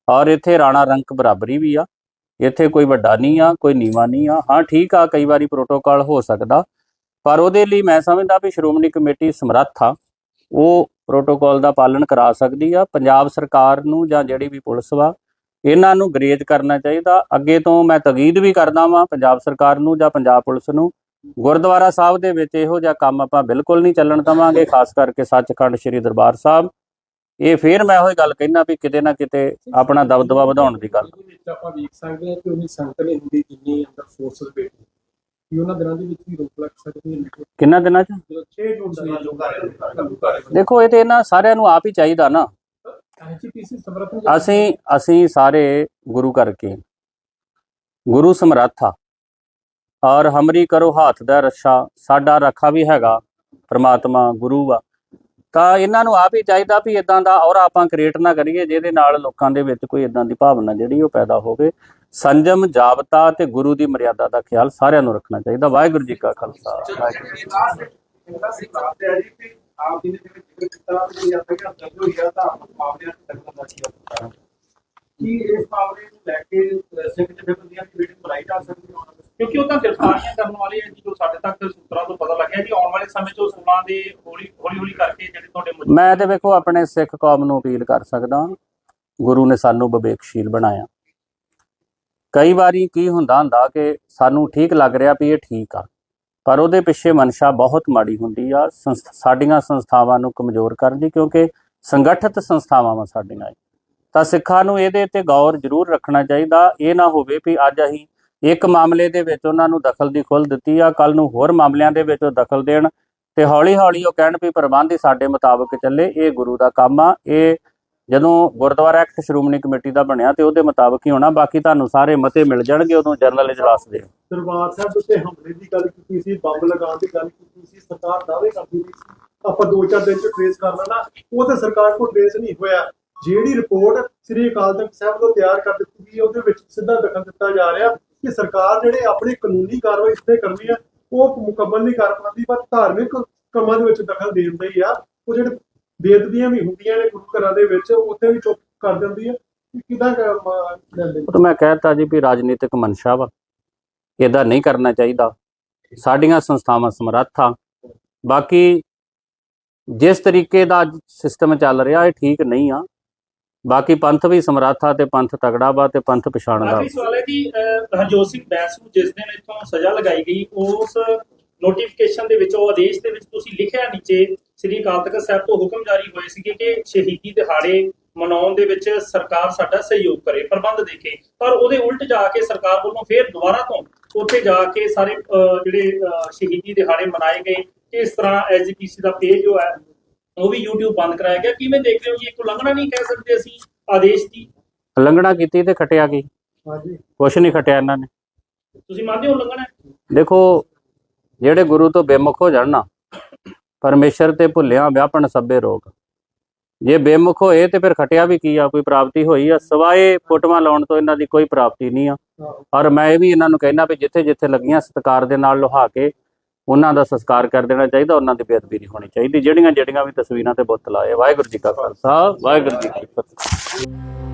ਔਰ ਇੱਥੇ ਰਾਣਾ ਰੰਕ ਬਰਾਬਰੀ ਵੀ ਆ। ਇੱਥੇ ਕੋਈ ਵੱਡਾ ਨਹੀਂ ਆ, ਕੋਈ ਨੀਵਾ ਨਹੀਂ ਆ। ਹਾਂ, ਠੀਕ ਆ, ਕਈ ਵਾਰੀ ਪ੍ਰੋਟੋਕਾਲ ਹੋ ਸਕਦਾ। ਪਰ ਉਹਦੇ ਲਈ ਮੈਂ ਸਮਝਦਾ ਵੀ ਸ਼੍ਰੋਮਣੀ ਕਮੇਟੀ ਸਮਰੱਥ ਆ। ਉਹ ਪ੍ਰੋਟੋਕਾਲ ਦਾ ਪਾਲਣ ਕਰਾ ਸਕਦੀ ਆ। ਪੰਜਾਬ ਸਰਕਾਰ ਨੂੰ ਜਾਂ ਜਿਹੜੀ ਵੀ ਪੁਲਿਸ ਵਾ ਇਹਨਾਂ ਨੂੰ ਗਰੇਜ ਕਰਨਾ ਚਾਹੀਦਾ। ਅੱਗੇ ਤੋਂ ਮੈਂ ਤਗੀਦ ਵੀ ਕਰਦਾ ਵਾਂ ਪੰਜਾਬ ਸਰਕਾਰ ਨੂੰ ਜਾਂ ਪੰਜਾਬ ਪੁਲਿਸ ਨੂੰ। ਗੁਰਦੁਆਰਾ ਸਾਹਿਬ ਦੇ ਵਿੱਚ ਇਹੋ ਜਿਹਾ ਕੰਮ ਆਪਾਂ ਬਿਲਕੁਲ ਨਹੀਂ ਚੱਲਣ ਦਵਾਂਗੇ ਖਾਸ ਕਰਕੇ ਸੱਚਖੰਡ ਸ੍ਰੀ ਦਰਬਾਰ ਸਾਹਿਬ। ਇਹ ਫੇਰ ਮੈਂ ਉਹੀ ਗੱਲ ਕਹਿਣਾ ਵੀ ਕਿਤੇ ਨਾ ਕਿਤੇ ਆਪਣਾ ਦਬਦਬਾ ਵਧਾਉਣ ਦੀ ਗੱਲ। ਆਪਾਂ ਵੇਖ ਸਕਦੇ ਹਾਂ ਕਿ ਉਹਨੀ ਸੰਗਤ ਨਹੀਂ ਹੁੰਦੀ ਜਿੰਨੀ ਅੰਦਰ ਫੋਰਸਸ ਬੈਠੀ ਕਿ ਉਹਨਾਂ ਦਿਨਾਂ ਦੇ ਵਿੱਚ ਵੀ ਰੋਕ ਲੱਗ ਸਕਦੀ ਹੈ। ਕਿੰਨਾ ਦਿਨਾਂ ਚ? ਜਦੋਂ 6 ਜੂਨ ਦਾ ਲੋਕਾਂ ਦੇਖੋ ਇਹ ਤੇ ਇਹਨਾਂ ਸਾਰਿਆਂ ਨੂੰ ਆਪ ਹੀ ਚਾਹੀਦਾ ਨਾ। ਅਸੀਂ ਅਸੀਂ ਸਾਰੇ ਗੁਰੂ ਕਰਕੇ ਗੁਰੂ ਸਮਰੱਥ। ਔਰ ਹਮਰੀ ਕਰੋ ਹੱਥ ਦਾ ਰੱਛਾ। ਸਾਡਾ ਰੱਖਾ ਵੀ ਹੈਗਾ ਪ੍ਰਮਾਤਮਾ ਗੁਰੂ ਆ। ਤਾਂ ਇਹਨਾਂ ਨੂੰ ਆਪ ਹੀ ਚਾਹੀਦਾ ਵੀ ਇਦਾਂ ਦਾ ਔਰ ਆਪਾਂ ਕ੍ਰੀਏਟ ਨਾ ਕਰੀਏ ਜਿਹਦੇ ਨਾਲ ਲੋਕਾਂ ਦੇ ਵਿੱਚ ਕੋਈ ਇਦਾਂ ਦੀ ਭਾਵਨਾ ਜਿਹੜੀ ਉਹ ਪੈਦਾ ਹੋਵੇ। ਸੰਜਮ ਜਾਬਤਾ ਤੇ ਗੁਰੂ ਦੀ ਮਰਿਆਦਾ ਦਾ ਖਿਆਲ ਸਾਰਿਆਂ ਨੂੰ ਰੱਖਣਾ ਚਾਹੀਦਾ। ਵਾਹਿਗੁਰੂ ਜੀ ਕਾ ਖਾਲਸਾ। ਵਾਹਿਗੁਰੂ ਜੀ ਕੀ ਫਤਿਹ। ਇਹਦਾ ਸਿਧਾਂਤ ਹੈ ਜੀ ਕਿ ਆਪ ਜੀ ਨੇ ਜਿਵੇਂ ਜ਼ਿਕਰ ਕੀਤਾ ਕਿ ਜਦ ਤੱਕ ਦਰਜ ਹੋਈ ਆ ਤਾਂ ਮਾਮਲਿਆਂ ਚ ਤੱਕ ਦਾ ਕੀ ਹੋਣਾ ਕੀ ਇਸ ਮਾਮਲੇ ਨੂੰ ਲੈ ਕੇ ਅਹ, ਸਿੱਖ ਜਥੇਬੰਦੀਆਂ ਦੀ ਮੀਟਿੰਗ ਬੁਲਾਈ ਜਾ ਸਕਦੀ ਹੈ? ਉਹਨਾਂ ਕਿਉਂਕਿ ਉਹ ਤਾਂ ਗ੍ਰਿਫਤਾਰੀਆਂ ਕਰਨ ਵਾਲੇ ਆ ਜੀ ਜੋ ਸਾਡੇ ਤੱਕ ਸੂਤਰਾਂ ਤੋਂ ਪਤਾ ਲੱਗਿਆ ਜੀ ਆਉਣ ਵਾਲੇ ਸਮੇਂ 'ਚ ਉਹ ਸੂਰਾਂ ਦੇ ਹੌਲੀ ਹੌਲੀ ਹੌਲੀ ਕਰਕੇ ਜਿਹੜੇ ਤੁਹਾਡੇ ਮੈਂ ਤੇ ਵੇਖੋ ਆਪਣੇ ਸਿੱਖ ਕੌਮ ਨੂੰ ਅਪੀਲ ਕਰ ਸਕਦਾ ਗੁਰੂ ਨੇ ਸਾਨੂੰ ਵਿਵੇਕਸ਼ੀਲ ਬਣਾਇਆ। ਕਈ ਵਾਰੀ ਕੀ ਹੁੰਦਾ ਹੁੰਦਾ ਕਿ ਸਾਨੂੰ ਠੀਕ ਲੱਗ ਰਿਹਾ ਵੀ ਇਹ ਠੀਕ ਆ। ਪਰ ਉਹਦੇ ਪਿੱਛੇ ਮਨਸ਼ਾ ਬਹੁਤ ਮਾੜੀ ਹੁੰਦੀ ਆ ਸਾਡੀਆਂ ਸੰਸਥਾਵਾਂ ਨੂੰ ਕਮਜ਼ੋਰ ਕਰਨ ਦੀ, ਕਿਉਂਕਿ ਸੰਗਠਿਤ ਸੰਸਥਾਵਾਂ ਵਾ ਸਾਡੀਆਂ ਇਹ। ਤਾਂ ਸਿੱਖਾਂ ਨੂੰ ਇਹਦੇ ਤੇ ਗੌਰ ਜ਼ਰੂਰ ਰੱਖਣਾ ਚਾਹੀਦਾ ਇਹ ਨਾ ਹੋਵੇ ਵੀ ਅੱਜ ਅਸੀਂ ਇੱਕ ਮਾਮਲੇ ਦੇ ਵਿੱਚ ਉਹਨਾਂ ਨੂੰ ਦਖਲ ਦੀ ਖੁੱਲ੍ਹ ਦਿੱਤੀ ਆ ਕੱਲ ਨੂੰ ਹੋਰ ਮਾਮਲਿਆਂ ਦੇ ਵਿੱਚ ਉਹ ਦਖਲ ਦੇਣ ਤੇ ਹੌਲੀ ਹੌਲੀ ਉਹ ਕਹਿਣ ਵੀ ਪ੍ਰਬੰਧ ਹੀ ਸਾਡੇ ਮੁਤਾਬਕ ਚੱਲੇ, ਇਹ ਗੁਰੂ ਦਾ ਕੰਮ ਆ, ਇਹ ਜਦੋਂ ਗੁਰਦੁਆਰਾ ਐਕਟ ਸ਼੍ਰੋਮਣੀ ਕਮੇਟੀ ਦਾ ਬਣਿਆ ਤੇ ਉਹਦੇ ਮੁਤਾਬਕ ਹੀ ਹੋਣਾ, ਬਾਕੀ ਤੁਹਾਨੂੰ ਸਾਰੇ ਮਤੇ ਮਿਲ ਜਾਣਗੇ ਉਦੋਂ ਜਨਰਲ ਇਜਲਾਸ ਦੇ। ਦਰਬਾਰ ਸਾਹਿਬ ਉੱਤੇ ਹਮਲੇ ਦੀ ਗੱਲ ਕੀਤੀ ਸੀ, ਬੰਬ ਲਗਾਉਣ ਦੀ ਗੱਲ ਕੀਤੀ ਸੀ, ਸਰਕਾਰ ਦਾਅਵੇ ਕਰਦੀ ਸੀ, ਆਪਾਂ ਦੋ ਚਾਰ ਦਿਨ ਚ ਟ੍ਰੇਸ ਕਰ ਲੈਣਾ, ਉਹ ਤੇ ਸਰਕਾਰ ਕੋਲ ਟ੍ਰੇਸ ਨਹੀਂ ਹੋਇਆ। ਜਿਹੜੀ ਰਿਪੋਰਟ ਸ੍ਰੀ ਅਕਾਲ ਤਖਤ ਸਾਹਿਬ ਤੋਂ ਤਿਆਰ ਕਰ ਦਿੱਤੀ ਗਈ, ਉਹਦੇ ਵਿੱਚ ਸਿੱਧਾ ਦਖਲ ਦਿੱਤਾ ਜਾ ਰਿਹਾ ਕਿ ਸਰਕਾਰ ਜਿਹੜੇ ਆਪਣੀ ਕਾਨੂੰਨੀ ਕਾਰਵਾਈ ਇੱਥੇ ਕਰਨੀ ਆ, ਉਹ ਮੁਕੰਮਲ ਨਹੀਂ ਕਰ ਪਾਉਂਦੀ, ਪਰ ਧਾਰਮਿਕ ਕੰਮਾਂ ਦੇ ਵਿੱਚ ਦਖਲ ਦੇ ਦਿੰਦੀ ਆ। ਉਹ ਜਿਹੜੇ ਬੇਦਬੀਆਂ ਵੀ ਹੁੰਦੀਆਂ ਨੇ ਗੁਰੂ ਘਰਾਂ ਦੇ ਵਿੱਚ ਉੱਥੇ ਵੀ ਚੁੱਪ ਕਰ ਦਿੰਦੀ ਆ ਕਿਦਾਂ ਲੈਂਦੇ? ਉਹ ਤਾਂ ਮੈਂ ਕਹਿਤਾ ਜੀ ਵੀ ਰਾਜਨੀਤਿਕ ਮਨਸ਼ਾ ਵਾ। ਇਹਦਾ ਨਹੀਂ ਕਰਨਾ ਚਾਹੀਦਾ। ਸਾਡੀਆਂ ਸੰਸਥਾਵਾਂ ਸਮਰੱਥ ਆ। ਬਾਕੀ ਜਿਸ ਤਰੀਕੇ ਦਾ ਸਿਸਟਮ ਚੱਲ ਰਿਹਾ ਇਹ ਠੀਕ ਨਹੀਂ ਆ। ਬਾਕੀ ਪੰਥ ਵੀ ਸਮਰੱਥ ਆ ਤੇ ਪੰਥ ਤਗੜਾ ਵਾ ਤੇ ਪੰਥ ਪਛਾਣਦਾ ਆਖਰੀ ਸਵਾਲ ਹੈ ਜੀ ਅਹ, ਹਰਜੋਤ ਸਿੰਘ ਬੈਂਸ ਨੂੰ ਜਿਸ ਦਿਨ ਇੱਥੋਂ ਸਜ਼ਾ ਲਗਾਈ ਗਈ ਉਸ ਨੋਟੀਫਿਕੇਸ਼ਨ ਦੇ ਵਿੱਚ ਉਹ ਆਦੇਸ਼ ਦੇ ਵਿੱਚ ਤੁਸੀਂ ਲਿਖਿਆ ਨੀਚੇ ਸ੍ਰੀ ਅਕਾਲ ਤਖਤ ਸਾਹਿਬ ਤੋਂ ਹੁਕਮ ਜਾਰੀ ਹੋਏ ਸੀਗੇ ਕਿ ਸ਼ਹੀਦੀ ਦਿਹਾੜੇ ਮਨਾਉਣ ਦੇ ਵਿੱਚ ਸਰਕਾਰ ਸਾਡਾ ਸਹਿਯੋਗ ਕਰੇ ਪ੍ਰਬੰਧ ਦੇਖੇ। ਪਰ ਉਹਦੇ ਉਲਟ ਜਾ ਕੇ ਸਰਕਾਰ ਵੱਲੋਂ ਫੇਰ ਦੁਬਾਰਾ ਤੋਂ ਉੱਥੇ ਜਾ ਕੇ ਸਾਰੇ ਜਿਹੜੇ ਸ਼ਹੀਦੀ ਦਿਹਾੜੇ ਮਨਾਏ ਗਏ। ਇਸ ਤਰ੍ਹਾਂ ਐਜੀਪੀਸੀ ਦਾ ਪੇਜ ਜੋ ਹੈ ਉਹ ਵੀ YouTube ਬੰਦ ਕਰਾਇਆ ਗਿਆ। ਕਿਵੇਂ ਦੇਖ ਰਹੇ ਹੋ ਜੀ? ਇੱਕ ਉਲੰਘਣਾ ਨਹੀਂ ਕਹਿ ਸਕਦੇ ਅਸੀਂ ਆਦੇਸ਼ ਦੀ? ਉਲੰਘਣਾ ਕੀਤੀ ਤੇ ਖਟਿਆ ਕੀ? ਹਾਂਜੀ। ਕੁਛ ਨਹੀਂ ਖਟਿਆ ਇਹਨਾਂ ਨੇ। ਤੁਸੀਂ ਮੰਨਦੇ ਹੋ ਉਲੰਘਣਾ? ਹੈ? ਦੇਖੋ ਜਿਹੜੇ ਗੁਰੂ ਤੋਂ ਬੇਮੁਖ ਹੋ ਜਾਣ ਨਾ, ਪਰਮੇਸ਼ਰ ਤੇ ਭੁੱਲਿਆ ਵਿਆਪਣ ਸਭੇ ਰੋਗ। ਜੇ ਬੇਮੁਖ ਹੋਏ ਤੇ ਫਿਰ ਖਟਿਆ ਵੀ ਕੀ ਆ? ਕੋਈ ਪ੍ਰਾਪਤੀ ਹੋਈ ਆ? ਸਵਾਏ ਫੋਟੋਆਂ ਲਾਉਣ ਤੋਂ ਇਹਨਾਂ ਦੀ ਕੋਈ ਪ੍ਰਾਪਤੀ ਨਹੀਂ ਆ। ਔਰ ਮੈਂ ਇਹ ਵੀ ਇਹਨਾਂ ਨੂੰ ਕਹਿਣਾ ਵੀ ਜਿੱਥੇ ਜਿੱਥੇ ਲੱਗੀਆਂ ਸਤਿਕਾਰ ਦੇ ਨਾਲ ਲੁਹਾ ਕੇ ਉਹਨਾਂ ਦਾ ਸੰਸਕਾਰ ਕਰ ਦੇਣਾ ਚਾਹੀਦਾ, ਉਹਨਾਂ ਦੀ ਬੇਅਦਬੀ ਨਹੀਂ ਹੋਣੀ ਚਾਹੀਦੀ। ਜਿਹੜੀਆਂ ਜਿਹੜੀਆਂ ਵੀ ਤਸਵੀਰਾਂ ਤੇ ਬੁੱਤ ਲਾਏ ਵਾਹਿਗੁਰੂ ਜੀ ਕਾ ਖਾਲਸਾ, ਵਾਹਿਗੁਰੂ ਜੀ ਕੀ ਫਤਿਹ।